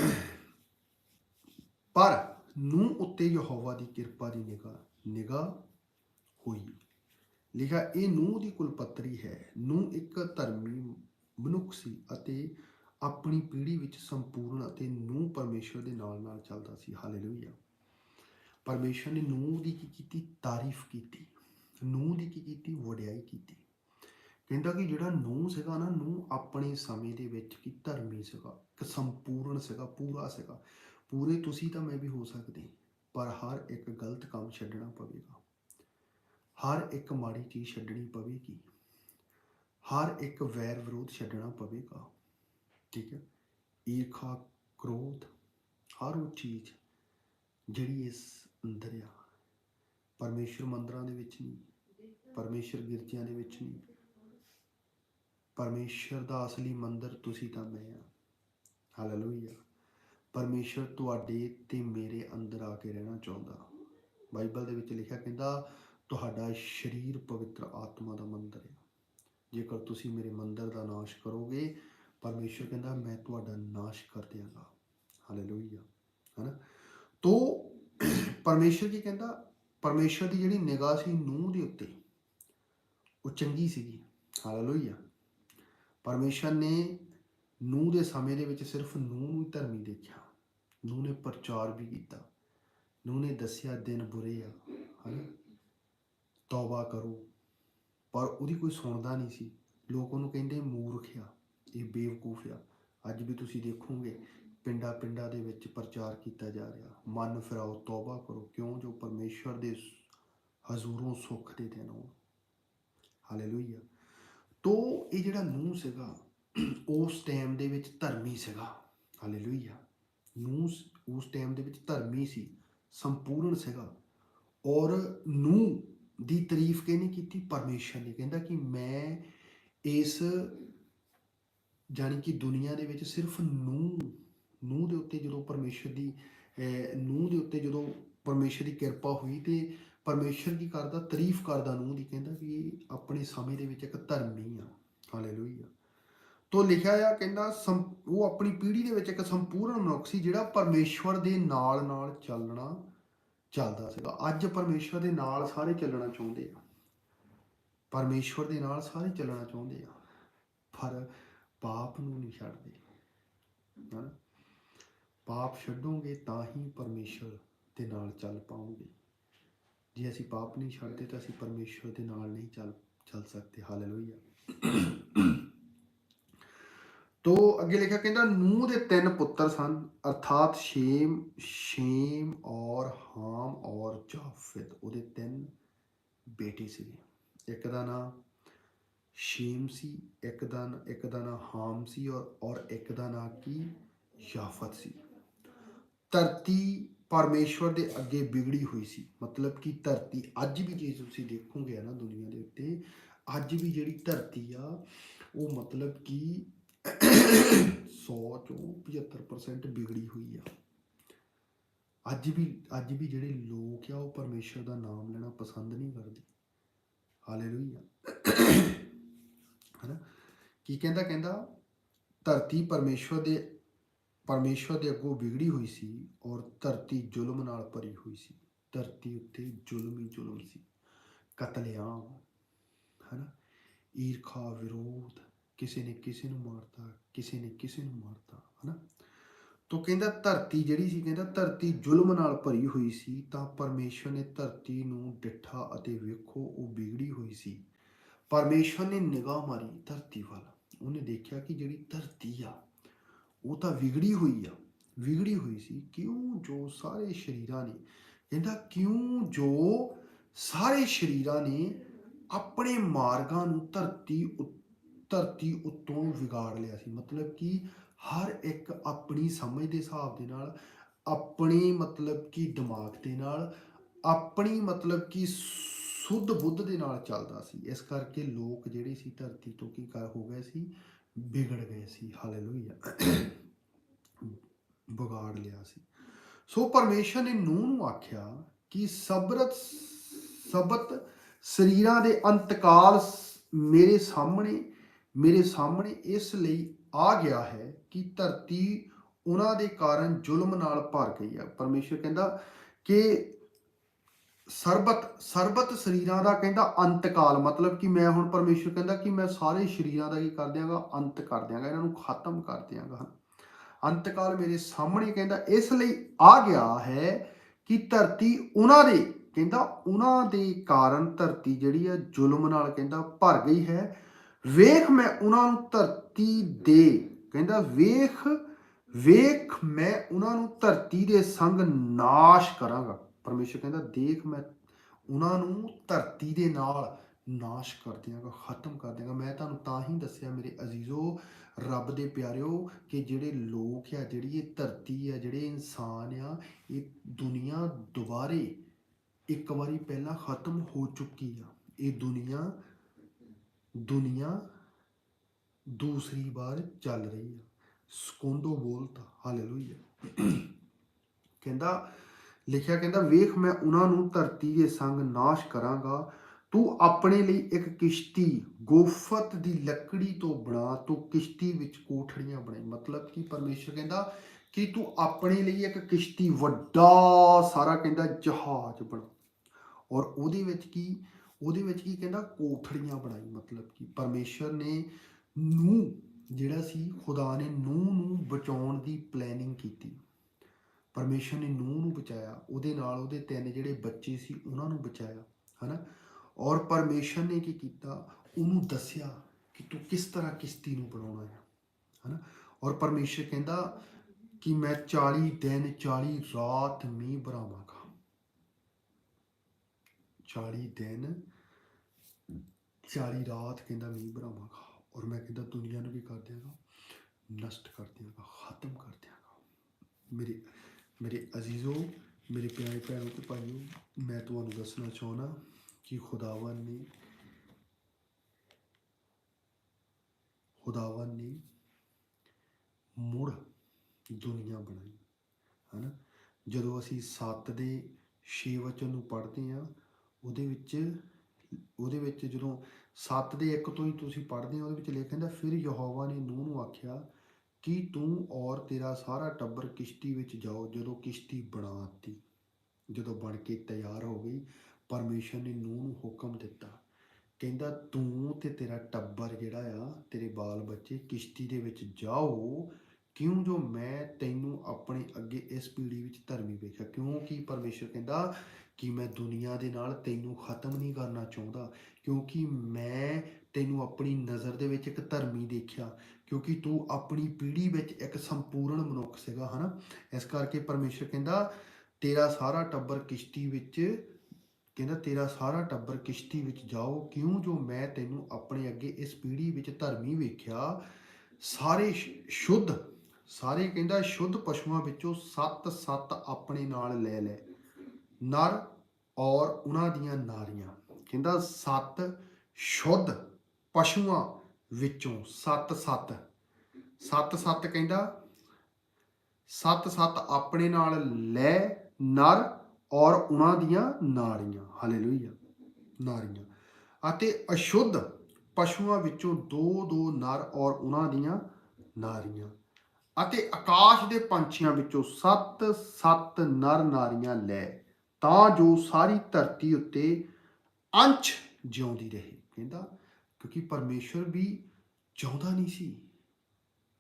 ਪਰ ਨੂੰ ਉੱਤੇ ਯਹੋਵਾ ਦੀ ਕਿਰਪਾ ਦੀ ਨਿਗਾਹ ਨਿਗਾਹ ਹੋਈ। ਲਿਖਿਆ, ਇਹ ਨੂੰਹ ਦੀ ਕੁਲਪੱਤਰੀ ਹੈ। ਨੂੰਹ ਇੱਕ ਧਰਮੀ ਮਨੁੱਖ ਸੀ ਅਤੇ ਆਪਣੀ ਪੀੜ੍ਹੀ ਵਿੱਚ ਸੰਪੂਰਨ ਅਤੇ ਨੂੰਹ ਪਰਮੇਸ਼ਰ ਦੇ ਨਾਲ ਨਾਲ ਚੱਲਦਾ ਸੀ। ਹਾਲੇਲੂਇਆ ਪਰਮੇਸ਼ਰ ਨੇ ਨੂੰਹ ਦੀ ਕੀ ਕੀਤੀ? ਤਾਰੀਫ ਕੀਤੀ। ਨੂੰਹ ਦੀ ਕੀ ਕੀਤੀ? ਵਡਿਆਈ ਕੀਤੀ। ਕਹਿੰਦਾ ਕਿ ਜਿਹੜਾ ਨੂੰਹ ਸੀਗਾ ਨਾ, ਨੂੰਹ ਆਪਣੇ ਸਮੇਂ ਦੇ ਵਿੱਚ ਕਿ ਧਰਮੀ ਸੀਗਾ, ਇੱਕ ਸੰਪੂਰਨ ਸੀਗਾ, ਪੂਰਾ ਸੀਗਾ। ਪੂਰੇ ਤੁਸੀਂ ਤਾਂ ਮੈਂ ਵੀ ਹੋ ਸਕਦੇ, ਪਰ ਹਰ ਇੱਕ ਗਲਤ ਕੰਮ ਛੱਡਣਾ ਪਵੇਗਾ। ਹਰ ਇੱਕ ਮਾੜੀ ਚੀਜ਼ ਛੱਡਣੀ ਪਵੇਗੀ। ਹਰ ਇੱਕ ਵੈਰ ਵਿਰੋਧ ਛੱਡਣਾ ਪਵੇਗਾ। ਠੀਕ ਹੈ? ਈਰਖਾ, ਕ੍ਰੋਧ, ਹਰ ਉਹ ਚੀਜ਼ ਜਿਹੜੀ ਇਸ ਅੰਦਰ ਆ। ਪਰਮੇਸ਼ਰ ਮੰਦਰਾਂ ਦੇ ਵਿੱਚ ਨਹੀਂ, ਪਰਮੇਸ਼ਰ ਗਿਰਜਿਆਂ ਦੇ ਵਿੱਚ ਨਹੀਂ। ਪਰਮੇਸ਼ਰ ਦਾ ਅਸਲੀ ਮੰਦਰ ਤੁਸੀਂ ਤਾਂ ਮੈਂ ਆ ਹਾਲੇਲੂਇਆ ਪਰਮੇਸ਼ਰ ਤੁਹਾਡੇ ਤੇ ਮੇਰੇ ਅੰਦਰ ਆ ਕੇ ਰਹਿਣਾ ਚਾਹੁੰਦਾ। ਬਾਈਬਲ ਦੇ ਵਿੱਚ ਲਿਖਿਆ ਕਹਿੰਦਾ, ਤੁਹਾਡਾ ਸਰੀਰ ਪਵਿੱਤਰ ਆਤਮਾ ਦਾ ਮੰਦਰ ਹੈ। ਜੇਕਰ ਤੁਸੀਂ ਮੇਰੇ ਮੰਦਰ ਦਾ ਨਾਸ਼ ਕਰੋਗੇ, ਪਰਮੇਸ਼ਰ ਕਹਿੰਦਾ, ਮੈਂ ਤੁਹਾਡਾ ਨਾਸ਼ ਕਰ ਦਿਆਂਗਾ। ਹਾਲੇਲੂਇਆ ਹੈਨਾ? ਤੋ, ਪਰਮੇਸ਼ਰ ਜੀ ਕਹਿੰਦਾ? ਪਰਮੇਸ਼ਰ ਦੀ ਜਿਹੜੀ ਨਿਗਾਹ ਸੀ ਨੂੰਹ ਦੇ ਉੱਤੇ, ਉਹ ਚੰਗੀ ਸੀਗੀ। ਹਾਲੇਲੂਇਆ ਪਰਮੇਸ਼ਰ ਨੇ ਨੂੰਹ ਦੇ ਸਮੇਂ ਦੇ ਵਿੱਚ ਸਿਰਫ ਨੂੰਹ ਨੂੰ ਹੀ ਧਰਮੀ ਦੇਖਿਆ। ਨੂੰਹ ਨੇ ਪ੍ਰਚਾਰ ਵੀ ਕੀਤਾ। ਨੂੰਹ ਨੇ ਦੱਸਿਆ, ਦਿਨ ਬੁਰੇ ਆ, ਹਨਾ? ਤੌਬਾ ਕਰੋ। ਪਰ ਉਹਦੀ ਕੋਈ ਸੁਣਦਾ ਨਹੀਂ ਸੀ। ਲੋਕ ਉਹਨੂੰ ਕਹਿੰਦੇ ਮੂਰਖ ਆ, ਇਹ ਬੇਵਕੂਫ ਆ। ਅੱਜ ਵੀ ਤੁਸੀਂ ਦੇਖੋਗੇ ਪਿੰਡਾਂ ਪਿੰਡਾਂ ਦੇ ਵਿੱਚ ਪ੍ਰਚਾਰ ਕੀਤਾ ਜਾ ਰਿਹਾ। ਮਨ ਫਿਰਾਓ, ਤੌਬਾ ਕਰੋ। ਕਿਉਂ? ਜੋ ਪਰਮੇਸ਼ਵਰ ਦੇ ਹਜ਼ੂਰੋਂ ਸੁੱਖ ਦੇ ਦਿਨ ਹੋ ਹਾਲੇਲੂਇਆ ਤੋ ਇਹ ਜਿਹੜਾ ਨੂੰਹ ਸੀਗਾ ਉਸ ਟਾਈਮ ਦੇ ਵਿੱਚ ਧਰਮੀ ਸੀਗਾ। ਹਾਲੇਲੂਇਆ ਨੂੰਹ ਉਸ ਟਾਈਮ ਦੇ ਵਿੱਚ ਧਰਮੀ ਸੀ ਸੰਪੂਰਨ ਸੀਗਾ। ਔਰ ਨੂੰਹ ਦੀ ਤਾਰੀਫ ਕਿਹਨੇ ਕੀਤੀ? ਪਰਮੇਸ਼ਰ ਨੇ। ਕਹਿੰਦਾ ਕਿ ਮੈਂ ਇਸ ਜਾਣੀ ਕਿ ਦੁਨੀਆ ਦੇ ਵਿੱਚ ਸਿਰਫ ਨੂੰਹ ਨੂੰਹ ਦੇ ਉੱਤੇ ਜਦੋਂ ਪਰਮੇਸ਼ਰ ਦੀ ਅਹ, ਨੂੰਹ ਦੇ ਉੱਤੇ ਜਦੋਂ ਪਰਮੇਸ਼ਰ ਦੀ ਕਿਰਪਾ ਹੋਈ ਤੇ ਪਰਮੇਸ਼ਰ ਕੀ ਕਰਦਾ, ਤਾਰੀਫ ਕਰਦਾ ਨੂੰ ਦੀ, ਕਹਿੰਦਾ ਵੀ ਆਪਣੇ ਸਮੇਂ ਦੇ ਵਿੱਚ ਇੱਕ ਧਰਮੀ ਆ। ਹਾਲੇਲੂਇਆ ਤੋਂ ਲਿਖਿਆ ਆ, ਕਹਿੰਦਾ ਸੰ- ਉਹ ਆਪਣੀ ਪੀੜ੍ਹੀ ਦੇ ਵਿੱਚ ਇੱਕ ਸੰਪੂਰਨ ਮਨੁੱਖ ਸੀ, ਜਿਹੜਾ ਪਰਮੇਸ਼ਵਰ ਦੇ ਨਾਲ ਨਾਲ ਚੱਲਣਾ ਚੱਲਦਾ ਸੀਗਾ। ਅੱਜ ਪਰਮੇਸ਼ਵਰ ਦੇ ਨਾਲ ਸਾਰੇ ਚੱਲਣਾ ਚਾਹੁੰਦੇ ਆ। ਪਰਮੇਸ਼ਵਰ ਦੇ ਨਾਲ ਸਾਰੇ ਚੱਲਣਾ ਚਾਹੁੰਦੇ ਆ। ਪਰ ਪਾਪ ਨੂੰ ਨਹੀਂ ਛੱਡਦੇ। ਹਨਾ? ਪਾਪ ਛੱਡੋਗੇ ਤਾਂ ਹੀ ਪਰਮੇਸ਼ਵਰ ਦੇ ਨਾਲ ਚੱਲ ਪਾਓਗੇ। ਜੇ ਅਸੀਂ ਪਾਪ ਨਹੀਂ ਛੱਡਦੇ ਤਾਂ ਅਸੀਂ ਪਰਮੇਸ਼ਵਰ ਦੇ ਨਾਲ ਨਹੀਂ ਚੱਲ ਚੱਲ ਸਕਦੇ। ਹਾਲੇਲੂਇਆ ਤੋ ਅੱਗੇ ਲਿਖਿਆ ਕਹਿੰਦਾ, ਨੂਹ ਦੇ ਤਿੰਨ ਪੁੱਤਰ ਸਨ, ਅਰਥਾਤ ਸ਼ੇਮ ਸ਼ੇਮ ਔਰ ਹਾਮ ਔਰ ਜਾਫਤ। ਉਹਦੇ ਤਿੰਨ ਬੇਟੇ ਸੀਗੇ। ਇੱਕ ਦਾ ਨਾਮ ਸ਼ੇਮ ਸੀ, ਇੱਕ ਦਾ ਇੱਕ ਦਾ ਨਾਮ ਹਾਮ ਸੀ ਔਰ ਔਰ ਇੱਕ ਦਾ ਨਾਮ ਕੀ? ਯਾਫਤ ਸੀ। ਧਰਤੀ ਪਰਮੇਸ਼ਵਰ ਦੇ ਅੱਗੇ ਵਿਗੜੀ ਹੋਈ ਸੀ। ਮਤਲਬ ਕਿ ਧਰਤੀ ਅੱਜ ਵੀ ਜੇ ਤੁਸੀਂ ਦੇਖੋਗੇ ਨਾ ਦੁਨੀਆ ਦੇ ਉੱਤੇ, ਅੱਜ ਵੀ ਜਿਹੜੀ ਧਰਤੀ ਆ, ਉਹ ਮਤਲਬ ਕਿ 100 ਚੋਂ 75% ਵਿਗੜੀ ਹੋਈ ਆ। ਅੱਜ ਵੀ ਅੱਜ ਵੀ ਜਿਹੜੇ ਲੋਕ ਆ, ਉਹ ਪਰਮੇਸ਼ਰ ਦਾ ਨਾਮ ਲੈਣਾ ਪਸੰਦ ਨਹੀਂ ਕਰਦੇ। ਹਾਲੇਲੂਇਆ ਹਨਾ ਕੀ ਕਹਿੰਦਾ ਕਹਿੰਦਾ, ਧਰਤੀ ਪਰਮੇਸ਼ਵਰ ਦੇ ਪਰਮੇਸ਼ਵਰ ਦੇ ਅੱਗੋਂ ਵਿਗੜੀ ਹੋਈ ਸੀ ਔਰ ਧਰਤੀ ਜ਼ੁਲਮ ਨਾਲ ਭਰੀ ਹੋਈ ਸੀ। ਧਰਤੀ ਉੱਤੇ ਜ਼ੁਲਮ ਹੀ ਜ਼ੁਲਮ ਸੀ। ਕਤਲੇਆਮ, ਹਨਾ? ਈਰਖਾ, ਵਿਰੋਧ, ਕਿਸੇ ਨੇ ਕਿਸੇ ਨੂੰ ਮਾਰਤਾ, ਕਿਸੇ ਨੇ ਕਿਸੇ ਨੂੰ ਮਾਰਤਾ, ਹਨਾ? ਤੋ ਕਹਿੰਦਾ ਧਰਤੀ ਜਿਹੜੀ ਸੀ, ਕਹਿੰਦਾ ਧਰਤੀ ਜ਼ੁਲਮ ਨਾਲ ਭਰੀ ਹੋਈ ਸੀ, ਤਾਂ ਪਰਮੇਸ਼ਵਰ ਨੇ ਧਰਤੀ ਨੂੰ ਡਿੱਠਾ ਅਤੇ ਵੇਖੋ ਉਹ ਵਿਗੜੀ ਹੋਈ ਸੀ। ਪਰਮੇਸ਼ਵਰ ਨੇ ਨਿਗਾਹ ਮਾਰੀ ਧਰਤੀ ਵੱਲ। ਉਹਨੇ ਦੇਖਿਆ ਕਿ ਜਿਹੜੀ ਧਰਤੀ ਆ ਉਹ ਤਾਂ ਵਿਗੜੀ ਹੋਈ ਆ, ਵਿਗੜੀ ਹੋਈ ਸੀ। ਕਿਉਂ ਜੋ ਸਾਰੇ ਸ਼ਰੀਰਾਂ ਨੇ, ਕਹਿੰਦਾ ਕਿਉਂ ਜੋ ਸਾਰੇ ਸ਼ਰੀਰਾਂ ਨੇ ਆਪਣੇ ਮਾਰਗਾਂ ਨੂੰ ਧਰਤੀ ਉ- ਧਰਤੀ ਉੱਤੋਂ ਵਿਗਾੜ ਲਿਆ ਸੀ। ਮਤਲਬ ਕਿ ਹਰ ਇੱਕ ਆਪਣੀ ਸਮਝ ਦੇ ਹਿਸਾਬ ਦੇ ਨਾਲ, ਆਪਣੀ ਮਤਲਬ ਕਿ ਦਿਮਾਗ ਦੇ ਨਾਲ, ਆਪਣੀ ਮਤਲਬ ਕਿ ਸੁੱਧ ਬੁੱਧ ਦੇ ਨਾਲ ਚੱਲਦਾ ਸੀ। ਇਸ ਕਰਕੇ ਲੋਕ ਜਿਹੜੇ ਸੀ ਧਰਤੀ ਤੋਂ ਕੀ ਕਰ ਹੋ ਗਏ ਸੀ, ਵਿਗੜ ਗਏ ਸੀ। ਹਾਲੇਲੂਇਆ ਵਿਗਾੜ ਲਿਆ ਸੀ। ਸੋ ਪਰਮੇਸ਼ਰ ਨੇ ਨੂਹ ਨੂੰ ਆਖਿਆ ਕਿ ਸਬਰਤ, ਸਬਤ ਸਰੀਰਾਂ ਦੇ ਅੰਤਕਾਲ ਮੇਰੇ ਸਾਹਮਣੇ ਮੇਰੇ ਸਾਹਮਣੇ ਇਸ ਲਈ ਆ ਗਿਆ ਹੈ ਕਿ ਧਰਤੀ ਉਹਨਾਂ ਦੇ ਕਾਰਨ ਜ਼ੁਲਮ ਨਾਲ ਭਰ ਗਈ ਹੈ। ਪਰਮੇਸ਼ਰ ਕਹਿੰਦਾ ਕਿ ਸਰਬਤ ਸਰਬਤ ਸਰੀਰਾਂ ਦਾ ਕਹਿੰਦਾ ਅੰਤਕਾਲ, ਮਤਲਬ ਕਿ ਮੈਂ ਹੁਣ ਪਰਮੇਸ਼ਰ ਕਹਿੰਦਾ ਕਿ ਮੈਂ ਸਾਰੇ ਸਰੀਰਾਂ ਦਾ ਕੀ ਕਰ ਦਿਆਂਗਾ? ਅੰਤ ਕਰ ਦਿਆਂਗਾ, ਇਹਨਾਂ ਨੂੰ ਖਤਮ ਕਰ ਦਿਆਂਗਾ। ਅੰਤਕਾਲ ਮੇਰੇ ਸਾਹਮਣੇ ਕਹਿੰਦਾ, ਇਸ ਲਈ ਆ ਗਿਆ ਹੈ ਕਿ ਧਰਤੀ ਉਹਨਾਂ ਦੇ, ਕਹਿੰਦਾ ਉਹਨਾਂ ਦੇ ਕਾਰਨ ਧਰਤੀ ਜਿਹੜੀ ਹੈ ਜ਼ੁਲਮ ਨਾਲ ਕਹਿੰਦਾ ਭਰ ਗਈ ਹੈ। ਵੇਖ ਮੈਂ ਉਹਨਾਂ ਨੂੰ ਧਰਤੀ ਦੇ, ਕਹਿੰਦਾ ਵੇਖ ਵੇਖ ਮੈਂ ਉਹਨਾਂ ਨੂੰ ਧਰਤੀ ਦੇ ਸੰਗ ਨਾਸ਼ ਕਰਾਂਗਾ। ਪਰਮੇਸ਼ਰ ਕਹਿੰਦਾ ਦੇਖ ਮੈਂ ਉਹਨਾਂ ਨੂੰ ਧਰਤੀ ਦੇ ਨਾਲ ਨਾਸ਼ ਕਰ ਦਿਆਂਗਾ, ਖਤਮ ਕਰ ਦਿਆਂਗਾ। ਮੈਂ ਤੁਹਾਨੂੰ ਤਾਂ ਹੀ ਦੱਸਿਆ ਮੇਰੇ ਅਜ਼ੀਜ਼ੋ ਰੱਬ ਦੇ ਪਿਆਰਿਓ, ਕਿ ਜਿਹੜੇ ਲੋਕ ਆ, ਜਿਹੜੀ ਇਹ ਧਰਤੀ ਆ, ਜਿਹੜੇ ਇਨਸਾਨ ਆ, ਇਹ ਦੁਨੀਆ ਦੁਬਾਰੇ ਇੱਕ ਵਾਰੀ ਪਹਿਲਾਂ ਖਤਮ ਹੋ ਚੁੱਕੀ ਆ। ਇਹ ਦੁਨੀਆ ਦੁਨੀਆ ਦੂਸਰੀ ਵਾਰ ਚੱਲ ਰਹੀ ਆ। ਸਕੋਂਦੋ ਬੋਲਤਾ, ਹਾਲੇਲੂਇਆ। ਕਹਿੰਦਾ, ਲਿਖਿਆ ਕਹਿੰਦਾ, ਵੇਖ ਮੈਂ ਉਹਨਾਂ ਨੂੰ ਧਰਤੀ ਦੇ ਸੰਗ ਨਾਸ਼ ਕਰਾਂਗਾ ਤੂੰ ਆਪਣੇ ਲਈ ਇੱਕ ਕਿਸ਼ਤੀ ਗੋਫਤ ਦੀ ਲੱਕੜੀ ਤੋਂ ਬਣਾ, ਤੂੰ ਕਿਸ਼ਤੀ ਵਿੱਚ ਕੋਠੜੀਆਂ ਬਣਾਈ। ਮਤਲਬ ਕਿ ਪਰਮੇਸ਼ਰ ਕਹਿੰਦਾ ਕਿ ਤੂੰ ਆਪਣੇ ਲਈ ਇੱਕ ਕਿਸ਼ਤੀ ਵੱਡਾ ਸਾਰਾ ਕਹਿੰਦਾ ਜਹਾਜ਼ ਬਣਾ। ਔਰ ਉਹਦੇ ਵਿੱਚ ਕੀ, ਉਹਦੇ ਵਿੱਚ ਕੀ ਕਹਿੰਦਾ ਕੋਠੜੀਆਂ ਬਣਾਈ। ਮਤਲਬ ਕਿ ਪਰਮੇਸ਼ਰ ਨੇ ਨੂੰ ਜਿਹੜਾ ਸੀ, ਖੁਦਾ ਨੇ ਨੂਹ ਨੂੰ ਬਚਾਉਣ ਦੀ ਪਲੈਨਿੰਗ ਕੀਤੀ। ਪਰਮੇਸ਼ਰ ਨੇ ਨੂਹ ਨੂੰ ਬਚਾਇਆ। ਉਹਦੇ ਨਾਲ ਉਹਦੇ ਤਿੰਨ ਜਿਹੜੇ ਬੱਚੇ ਸੀ, ਉਹਨਾਂ ਨੂੰ ਬਚਾਇਆ, ਹਨਾ? ਔਰ ਪਰਮੇਸ਼ਰ ਨੇ ਕੀ ਕੀਤਾ? ਉਹਨੂੰ ਦੱਸਿਆ ਕਿ ਤੂੰ ਕਿਸ ਤਰ੍ਹਾਂ ਕਿਸ਼ਤੀ ਨੂੰ ਬਣਾਉਣਾ ਹੈ, ਹਨਾ? ਔਰ ਪਰਮੇਸ਼ਰ ਕਹਿੰਦਾ ਕਿ ਮੈਂ 40 ਦਿਨ 40 ਰਾਤ ਮੀਂਹ ਬਰਾਵਾਂਗਾ 40 ਦਿਨ 40 ਰਾਤ ਕਹਿੰਦਾ ਮੀਂਹ ਬਰਾਵਾਂਗਾ ਔਰ ਮੈਂ ਕਹਿੰਦਾ ਦੁਨੀਆ ਨੂੰ ਵੀ ਕਰ ਦਿਆਂਗਾ, ਨਸ਼ਟ ਕਰ ਦਿਆਂਗਾ, ਖਤਮ ਕਰ ਦਿਆਂਗਾ। ਮੇਰੇ ਮੇਰੇ ਅਜ਼ੀਜ਼ੋ, ਮੇਰੇ ਪਿਆਰੇ ਭੈਣੋ ਤੇ ਭਾਈਓ, ਮੈਂ ਤੁਹਾਨੂੰ ਦੱਸਣਾ ਚਾਹਣਾ ਕਿ ਖੁਦਾਵੰ ਨੇ ਖੁਦਾਵੰ ਨੇ ਮੁੜ ਦੁਨੀਆ ਬਣਾਈ, ਹਨਾ? ਜਦੋਂ ਅਸੀਂ 7 ਦੇ 6 ਵਚਨ ਨੂੰ ਪੜ੍ਹਦੇ ਆ ਉਹਦੇ ਵਿੱਚ ਉਹਦੇ ਵਿੱਚ ਜਦੋਂ 7 ਦੇ 1 ਤੋਂ ਹੀ ਤੁਸੀਂ ਪੜ੍ਹਦੇ ਹੋ, ਉਹਦੇ ਵਿੱਚ ਲਿਖਿਆ ਹੁੰਦਾ, ਫਿਰ ਯਹੋਵਾ ਨੇ ਨੂਹ ਨੂੰ ਆਖਿਆ, ਕਿ ਤੂੰ ਔਰ ਤੇਰਾ ਸਾਰਾ ਟੱਬਰ ਕਿਸ਼ਤੀ ਵਿੱਚ ਜਾਓ, ਜਦੋਂ ਕਿਸ਼ਤੀ ਬਣਾ ਦਿੱਤੀ, ਜਦੋਂ ਬਣ ਕੇ ਤਿਆਰ ਹੋ ਗਈ ਪਰਮੇਸ਼ਰ ਨੇ ਨੂਹ ਨੂੰ ਹੁਕਮ ਦਿੱਤਾ। ਕਹਿੰਦਾ, ਤੂੰ ਤੇ ਤੇਰਾ ਟੱਬਰ ਜਿਹੜਾ ਆ, ਤੇਰੇ ਬਾਲ ਬੱਚੇ ਕਿਸ਼ਤੀ ਦੇ ਵਿੱਚ ਜਾਓ। ਕਿਉਂ ਜੋ ਮੈਂ ਤੈਨੂੰ ਆਪਣੇ ਅੱਗੇ ਇਸ ਪੀੜ੍ਹੀ ਵਿੱਚ ਧਰਮੀ ਵੇਖਿਆ? ਕਿਉਂਕਿ ਪਰਮੇਸ਼ਰ ਕਹਿੰਦਾ ਕਿ ਮੈਂ ਦੁਨੀਆ ਦੇ ਨਾਲ ਤੈਨੂੰ ਖਤਮ ਨਹੀਂ ਕਰਨਾ ਚਾਹੁੰਦਾ? ਕਿਉਂਕਿ ਮੈਂ ਤੈਨੂੰ ਆਪਣੀ ਨਜ਼ਰ ਦੇ ਵਿੱਚ ਇੱਕ ਧਰਮੀ ਦੇਖਿਆ। ਕਿਉਂਕਿ ਤੂੰ ਆਪਣੀ ਪੀੜ੍ਹੀ ਵਿੱਚ ਇੱਕ ਸੰਪੂਰਨ ਮਨੁੱਖ ਸੀਗਾ, ਹਨਾ? ਇਸ ਕਰਕੇ ਪਰਮੇਸ਼ਰ ਕਹਿੰਦਾ, ਤੇਰਾ ਸਾਰਾ ਟੱਬਰ ਕਿਸ਼ਤੀ ਵਿੱਚ ਕਹਿੰਦਾ ਤੇਰਾ ਸਾਰਾ ਟੱਬਰ ਕਿਸ਼ਤੀ ਵਿੱਚ ਜਾਓ, ਕਿਉਂ ਜੋ ਮੈਂ ਤੈਨੂੰ ਆਪਣੇ ਅੱਗੇ ਇਸ ਪੀੜ੍ਹੀ ਵਿੱਚ ਧਰਮੀ ਵੇਖਿਆ? ਸਾਰੇ ਸ਼- ਸ਼ੁੱਧ, ਸਾਰੇ ਕਹਿੰਦਾ ਸ਼ੁੱਧ ਪਸ਼ੂਆਂ ਵਿੱਚੋਂ ਸੱਤ ਸੱਤ ਆਪਣੇ ਨਾਲ ਲੈ ਲੈ। ਨਰ ਔਰ ਉਹਨਾਂ ਦੀਆਂ ਨਾਰੀਆਂ, ਕਹਿੰਦਾ ਸੱਤ ਸ਼ੁੱਧ ਪਸ਼ੂਆਂ ਵਿੱਚੋਂ ਸੱਤ ਸੱਤ। ਸੱਤ ਸੱਤ ਕਹਿੰਦਾ, ਸੱਤ ਸੱਤ ਆਪਣੇ ਨਾਲ ਲੈ ਨਰ ਔਰ ਉਹਨਾਂ ਦੀਆਂ ਨਾਰੀਆਂ ਹਾਲੇਲੂਇਆ ਨਾਰੀਆਂ ਅਤੇ ਅਸ਼ੁੱਧ ਪਸ਼ੂਆਂ ਵਿੱਚੋਂ ਦੋ ਦੋ ਨਰ ਔਰ ਉਹਨਾਂ ਦੀਆਂ ਨਾਰੀਆਂ ਅਤੇ ਆਕਾਸ਼ ਦੇ ਪੰਛੀਆਂ ਵਿੱਚੋਂ ਸੱਤ ਸੱਤ ਨਰ ਨਾਰੀਆਂ ਲੈ, ਤਾਂ ਜੋ ਸਾਰੀ ਧਰਤੀ ਉੱਤੇ ਅੰਸ਼ ਜਿਉਂਦੀ ਰਹੇ। ਕਹਿੰਦਾ, ਕਿਉਂਕਿ ਪਰਮੇਸ਼ਰ ਵੀ ਚਾਹੁੰਦਾ ਨਹੀਂ ਸੀ।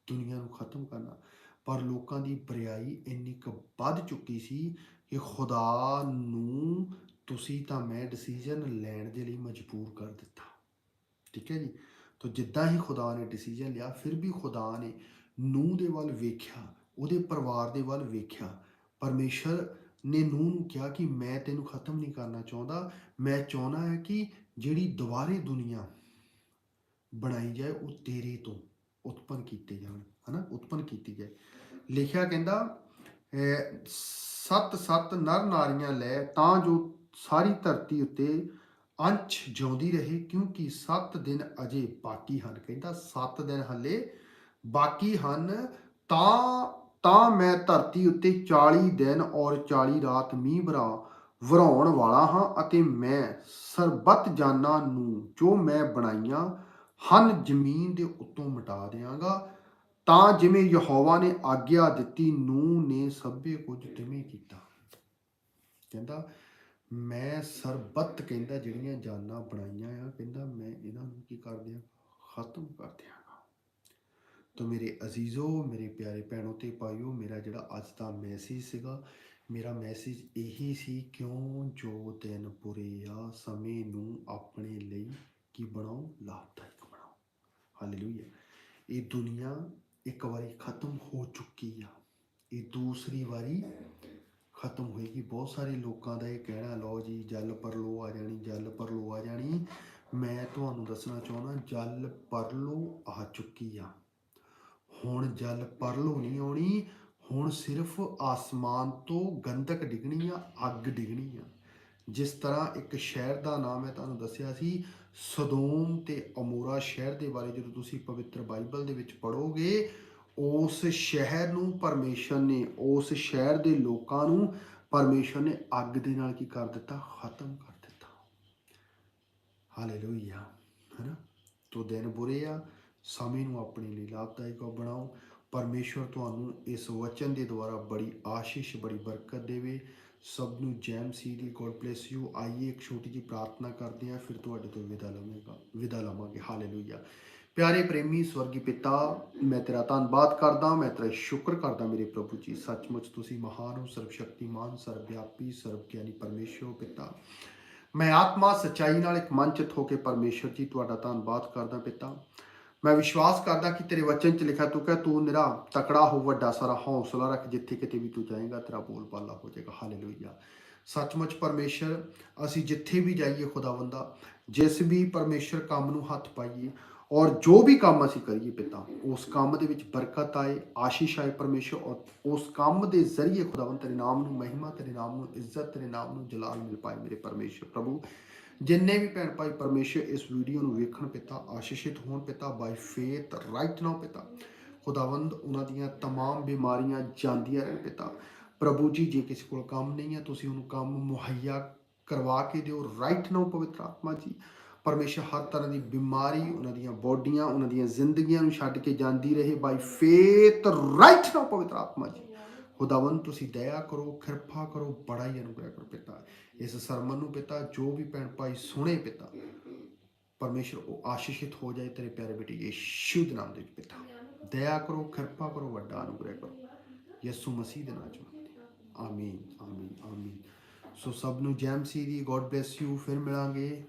ਦੁਨੀਆ ਨੂੰ ਖਤਮ ਕਰਨਾ। ਪਰ ਲੋਕਾਂ ਦੀ ਬਰਿਆਈ ਇੰਨੀ ਕੁ ਵੱਧ ਚੁੱਕੀ ਸੀ ਕਿ ਖੁਦਾ ਨੂੰ ਤੁਸੀਂ ਤਾਂ ਮੈਂ ਡਿਸੀਜਨ ਲੈਣ ਦੇ ਲਈ ਮਜਬੂਰ ਕਰ ਦਿੱਤਾ। ਠੀਕ ਹੈ ਜੀ? ਤਾਂ ਜਿੱਦਾਂ ਹੀ ਖੁਦਾ ਨੇ ਡਿਸੀਜਨ ਲਿਆ, ਫਿਰ ਵੀ ਖੁਦਾ ਨੇ ਨੂਹ ਦੇ ਵੱਲ ਵੇਖਿਆ, ਉਹਦੇ ਪਰਿਵਾਰ ਦੇ ਵੱਲ ਵੇਖਿਆ। ਪਰਮੇਸ਼ਰ ਨੇ ਨੂਹ ਨੂੰ ਕਿਹਾ ਕਿ ਮੈਂ ਤੈਨੂੰ ਖਤਮ ਨਹੀਂ ਕਰਨਾ ਚਾਹੁੰਦਾ। ਮੈਂ ਚਾਹੁੰਦਾ ਹੈ ਕਿ ਜਿਹੜੀ ਦੁਬਾਰੇ ਦੁਨੀਆ ਬਣਾਈ ਜਾਏ, ਉਹ ਤੇਰੇ ਤੋਂ ਉਤਪਨ ਕੀਤੇ ਜਾਣ, ਹਨਾ? ਉਤਪਨ ਕੀਤੀ ਜਾਏ। ਲਿਖਿਆ ਕਹਿੰਦਾ ਸੱਤ ਸੱਤ ਨਰ ਨਾਰੀਆਂ ਲੈ ਤਾਂ ਜੋ ਸਾਰੀ ਧਰਤੀ ਉੱਤੇ ਅੰਸ਼ ਜਿਉਂਦੀ ਰਹੇ, ਕਿਉਂਕਿ 7 ਦਿਨ ਅਜੇ ਬਾਕੀ ਹਨ। ਕਹਿੰਦਾ 7 ਦਿਨ ਹੱਲੇ ਬਾਕੀ ਹਨ, ਤਾਂ ਤਾਂ ਮੈਂ ਧਰਤੀ ਉੱਤੇ 40 ਦਿਨ ਔਰ 40 ਰਾਤ ਮੀਂਹ ਵਰਾ, ਵਰਾਉਣ ਵਾਲਾ ਹਾਂ ਅਤੇ ਮੈਂ ਸਰਬਤ ਜਾਨਾਂ ਨੂੰ ਜੋ ਮੈਂ ਬਣਾਈਆਂ ਹਨ ਜ਼ਮੀਨ ਦੇ ਉੱਤੋਂ ਮਿਟਾ ਦਿਆਂਗਾ। ਤਾਂ ਜਿਵੇਂ ਯਹੋਵਾ ਨੇ ਆਗਿਆ ਦਿੱਤੀ ਨੂੰ ਨੇ ਸਭੇ ਕੁਝ ਤਿਵੇਂ ਕੀਤਾ। ਕਹਿੰਦਾ, ਮੈਂ ਸਰਬੱਤ ਕਹਿੰਦਾ, ਜਿਹੜੀਆਂ ਜਾਨਾਂ ਬਣਾਈਆਂ ਆ, ਕਹਿੰਦਾ, ਮੈਂ ਇਹਨਾਂ ਨੂੰ ਕੀ ਕਰ ਦਿਆਂ? ਖਤਮ ਕਰ ਦਿਆਂਗਾ। ਤਾਂ ਮੇਰੇ ਅਜ਼ੀਜ਼ੋ, ਮੇਰੇ ਪਿਆਰੇ ਭੈਣੋ ਤੇ ਭਾਈਓ, ਮੇਰਾ ਜਿਹੜਾ ਅੱਜ ਦਾ ਮੈਸੇਜ ਸੀਗਾ, ਮੇਰਾ ਮੈਸੇਜ ਇਹੀ ਸੀ, ਕਿਉਂ ਜੋ ਦਿਨ ਬੁਰੇ ਆ, ਸਮੇਂ ਨੂੰ ਆਪਣੇ ਲਈ ਕੀ ਬਣਾਓ? ਲਾਭਦਾਇਕ ਬਣਾਓ। ਹਾਲੇਲੂਇਆ ਇਹ ਦੁਨੀਆ ਇੱਕ ਵਾਰੀ ਖਤਮ ਹੋ ਚੁੱਕੀ ਆ ਇਹ ਦੂਸਰੀ ਵਾਰੀ ਖਤਮ ਹੋਏਗੀ ਬਹੁਤ ਸਾਰੇ ਲੋਕਾਂ ਦਾ ਇਹ ਕਹਿਣਾ ਲਓ ਜੀ ਜਲ ਪਰਲੋ ਆ ਜਾਣੀ ਜਲ ਪਰਲੋ ਆ ਜਾਣੀ ਮੈਂ ਤੁਹਾਨੂੰ ਦੱਸਣਾ ਚਾਹੁੰਦਾ ਜਲ ਪਰਲੋ ਆ ਚੁੱਕੀ ਆ ਹੁਣ ਜਲ ਪਰਲੋ ਨਹੀਂ ਆਉਣੀ ਹੁਣ ਸਿਰਫ ਆਸਮਾਨ ਤੋਂ ਗੰਧਕ ਡਿਗਣੀ ਆ ਅੱਗ ਡਿਗਣੀ ਆ ਜਿਸ ਤਰ੍ਹਾਂ ਇੱਕ ਸ਼ਹਿਰ ਦਾ ਨਾਮ ਹੈ ਤੁਹਾਨੂੰ ਦੱਸਿਆ ਸੀ, ਸਦੋਮ ਤੇ ਅਮੋਰਾ ਸ਼ਹਿਰ ਦੇ ਬਾਰੇ ਜਦੋਂ ਤੁਸੀਂ ਪਵਿੱਤਰ ਬਾਈਬਲ ਦੇ ਵਿੱਚ ਪੜੋਗੇ ਉਸ ਸ਼ਹਿਰ ਨੂੰ ਪਰਮੇਸ਼ਰ ਨੇ, ਉਸ ਸ਼ਹਿਰ ਦੇ ਲੋਕਾਂ ਨੂੰ ਪਰਮੇਸ਼ਰ ਨੇ ਅੱਗ ਦੇ ਨਾਲ ਕੀ ਕਰ ਦਿੱਤਾ? ਖਤਮ ਕਰ ਦਿੱਤਾ। ਹਾਲੇਲੂਇਆ ਹੈਨਾ? ਤੋ ਦਿਨ ਬੁਰੇ ਆ, ਸਮੇਂ ਨੂੰ ਆਪਣੇ ਲਈ ਲਾਭਦਾਇਕ ਬਣਾਓ। ਪਰਮੇਸ਼ਵਰ ਤੁਹਾਨੂੰ ਇਸ ਵਚਨ ਦੇ ਦੁਆਰਾ ਬੜੀ ਆਸ਼ੀਸ਼, ਬੜੀ ਬਰਕਤ ਦੇਵੇ। ਸਭ ਨੂੰ ਜੈਮ ਸੀ ਦੀ ਗੋਡ ਬlesਸ ਯੂ ਆਈਏ, ਇੱਕ ਛੋਟੀ ਜੀ ਪ੍ਰਾਰਥਨਾ ਕਰਦੇ ਹਾਂ, ਫਿਰ ਤੁਹਾਡੇ ਤੋਂ ਵਿਦਾ ਲਵਾਂਗਾ, ਵਿਦਾ ਲਵਾਂਗੇ। ਹਾਲੇਲੂਇਆ ਪਿਆਰੇ ਪ੍ਰੇਮੀ, ਸਵਰਗੀ ਪਿਤਾ, ਮੈਂ ਤੇਰਾ ਧੰਨਵਾਦ ਕਰਦਾ, ਮੈਂ ਤੇਰਾ ਸ਼ੁਕਰ ਕਰਦਾ ਮੇਰੇ ਪ੍ਰਭੂ ਜੀ। ਸੱਚਮੁੱਚ ਤੁਸੀਂ ਮਹਾਨ ਹੋ ਸਰਵ ਸ਼ਕਤੀਮਾਨ ਸਰਵ ਵਿਆਪੀ ਸਰਵ ਗਿਆਨੀ ਪਰਮੇਸ਼ਵਰ ਪਿਤਾ। ਮੈਂ ਆਤਮਾ ਸਚਾਈ ਨਾਲ ਇੱਕ ਮਨਚਿਤ ਹੋ ਕੇ ਪਰਮੇਸ਼ਵਰ ਜੀ, ਤੁਹਾਡਾ ਧੰਨਵਾਦ ਕਰਦਾ ਪਿਤਾ। ਮੈਂ ਵਿਸ਼ਵਾਸ ਕਰਦਾ ਕਿ ਤੇਰੇ ਵਚਨ 'ਚ ਲਿਖਿਆ, ਤੂੰ ਕਹ, ਤੂੰ ਨਿਰਾ ਤਕੜਾ ਹੋ, ਵੱਡਾ ਸਾਰਾ ਹੌਸਲਾ ਰੱਖ, ਜਿੱਥੇ ਕਿਤੇ ਵੀ ਤੂੰ ਜਾਏਗਾ, ਤੇਰਾ ਬੋਲ ਬਾਲਾ ਹੋ ਜਾਏਗਾ। ਹਾਲੇਲੂਇਆ ਸੱਚਮੁੱਚ ਪਰਮੇਸ਼ਰ, ਅਸੀਂ ਜਿੱਥੇ ਵੀ ਜਾਈਏ ਖੁਦਾਵੰਦਾ ਜਿਸ ਵੀ ਪਰਮੇਸ਼ਰ ਕੰਮ ਨੂੰ ਹੱਥ ਪਾਈਏ ਔਰ ਜੋ ਵੀ ਕੰਮ ਅਸੀਂ ਕਰੀਏ ਪਿਤਾ ਉਸ ਕੰਮ ਦੇ ਵਿੱਚ ਬਰਕਤ ਆਏ ਆਸ਼ੀਸ਼ ਆਏ ਪਰਮੇਸ਼ਰ ਔਰ ਉਸ ਕੰਮ ਦੇ ਜ਼ਰੀਏ ਖੁਦਾਵੰਦ ਤੇਰੇ ਨਾਮ ਨੂੰ ਮਹਿਮਾ ਤੇਰੇ ਨਾਮ ਨੂੰ ਇੱਜ਼ਤ ਤੇਰੇ ਨਾਮ ਨੂੰ ਜਲਾਲ ਮਿਲ ਪਾਏ ਮੇਰੇ ਪਰਮੇਸ਼ਰ ਪ੍ਰਭੂ ਜਿੰਨੇ ਵੀ ਭੈਣ ਭਾਈ ਪਰਮੇਸ਼ਰ ਇਸ ਵੀਡੀਓ ਨੂੰ ਵੇਖਣ ਪਿਤਾ ਆਸ਼ੀਸ਼ਿਤ ਹੋਣ ਪਿਤਾ ਬਾਈ ਫੇਥ ਰਾਈਟ ਨਾਓ ਪਿਤਾ ਖੁਦਾਵੰਦ ਉਹਨਾਂ ਦੀਆਂ तमाम ਬਿਮਾਰੀਆਂ ਜਾਂਦੀਆਂ ਰਹਿਣ ਪਿਤਾ ਪ੍ਰਭੂ ਜੀ ਜੇ ਕਿਸੇ ਕੋਲ ਕੰਮ ਨਹੀਂ ਹੈ ਤੁਸੀਂ ਉਹਨੂੰ ਕੰਮ ਮੁਹੱਈਆ ਕਰਵਾ ਕੇ ਦਿਓ ਰਾਈਟ ਨਾਓ ਪਵਿੱਤਰ ਆਤਮਾ ਜੀ ਪਰਮੇਸ਼ਰ ਹਰ ਤਰ੍ਹਾਂ ਦੀ ਬਿਮਾਰੀ, ਉਹਨਾਂ ਦੀਆਂ ਬੋਡੀਆਂ, ਉਹਨਾਂ ਦੀਆਂ ਜ਼ਿੰਦਗੀਆਂ ਨੂੰ ਛੱਡ ਕੇ ਜਾਂਦੀ ਰਹੇ ਬਾਈ ਫੇਥ ਰਾਈਟ ਨਾ ਪਵਿੱਤਰ ਆਤਮਾ ਜੀ। ਖੁਦਾਵੰਦ, ਤੁਸੀਂ ਦਇਆ ਕਰੋ, ਕਿਰਪਾ ਕਰੋ, ਬੜਾ ਹੀ ਅਨੁਗ੍ਰਹਿ ਕਰੋ ਪਿਤਾ। ਇਸ ਸਰਮਨ ਨੂੰ ਪਿਤਾ, ਜੋ ਵੀ ਭੈਣ ਭਾਈ ਸੁਣੇ ਪਿਤਾ, ਪਰਮੇਸ਼ਰ ਉਹ ਆਸ਼ੀਸ਼ਿਤ ਹੋ ਜਾਏ ਤੇਰੇ ਪਿਆਰੇ ਬੇਟੇ ਯੀਸ਼ੂ ਦੇ ਨਾਮ ਦੇ ਵਿੱਚ ਪਿਤਾ। ਦਇਆ ਕਰੋ, ਕਿਰਪਾ ਕਰੋ, ਵੱਡਾ ਅਨੁਗ੍ਰਹਿ ਕਰੋ। ਯਿਸੂ ਮਸੀਹ ਦੇ ਨਾਮ ਚ ਆਮੀਨ ਆਮੀਨ ਆਮੀਨ। ਸੋ ਸਭ ਨੂੰ ਜੈਮ ਸੀ ਦੀ ਗੋਡ ਬlesਸ ਯੂ ਫਿਰ ਮਿਲਾਂਗੇ।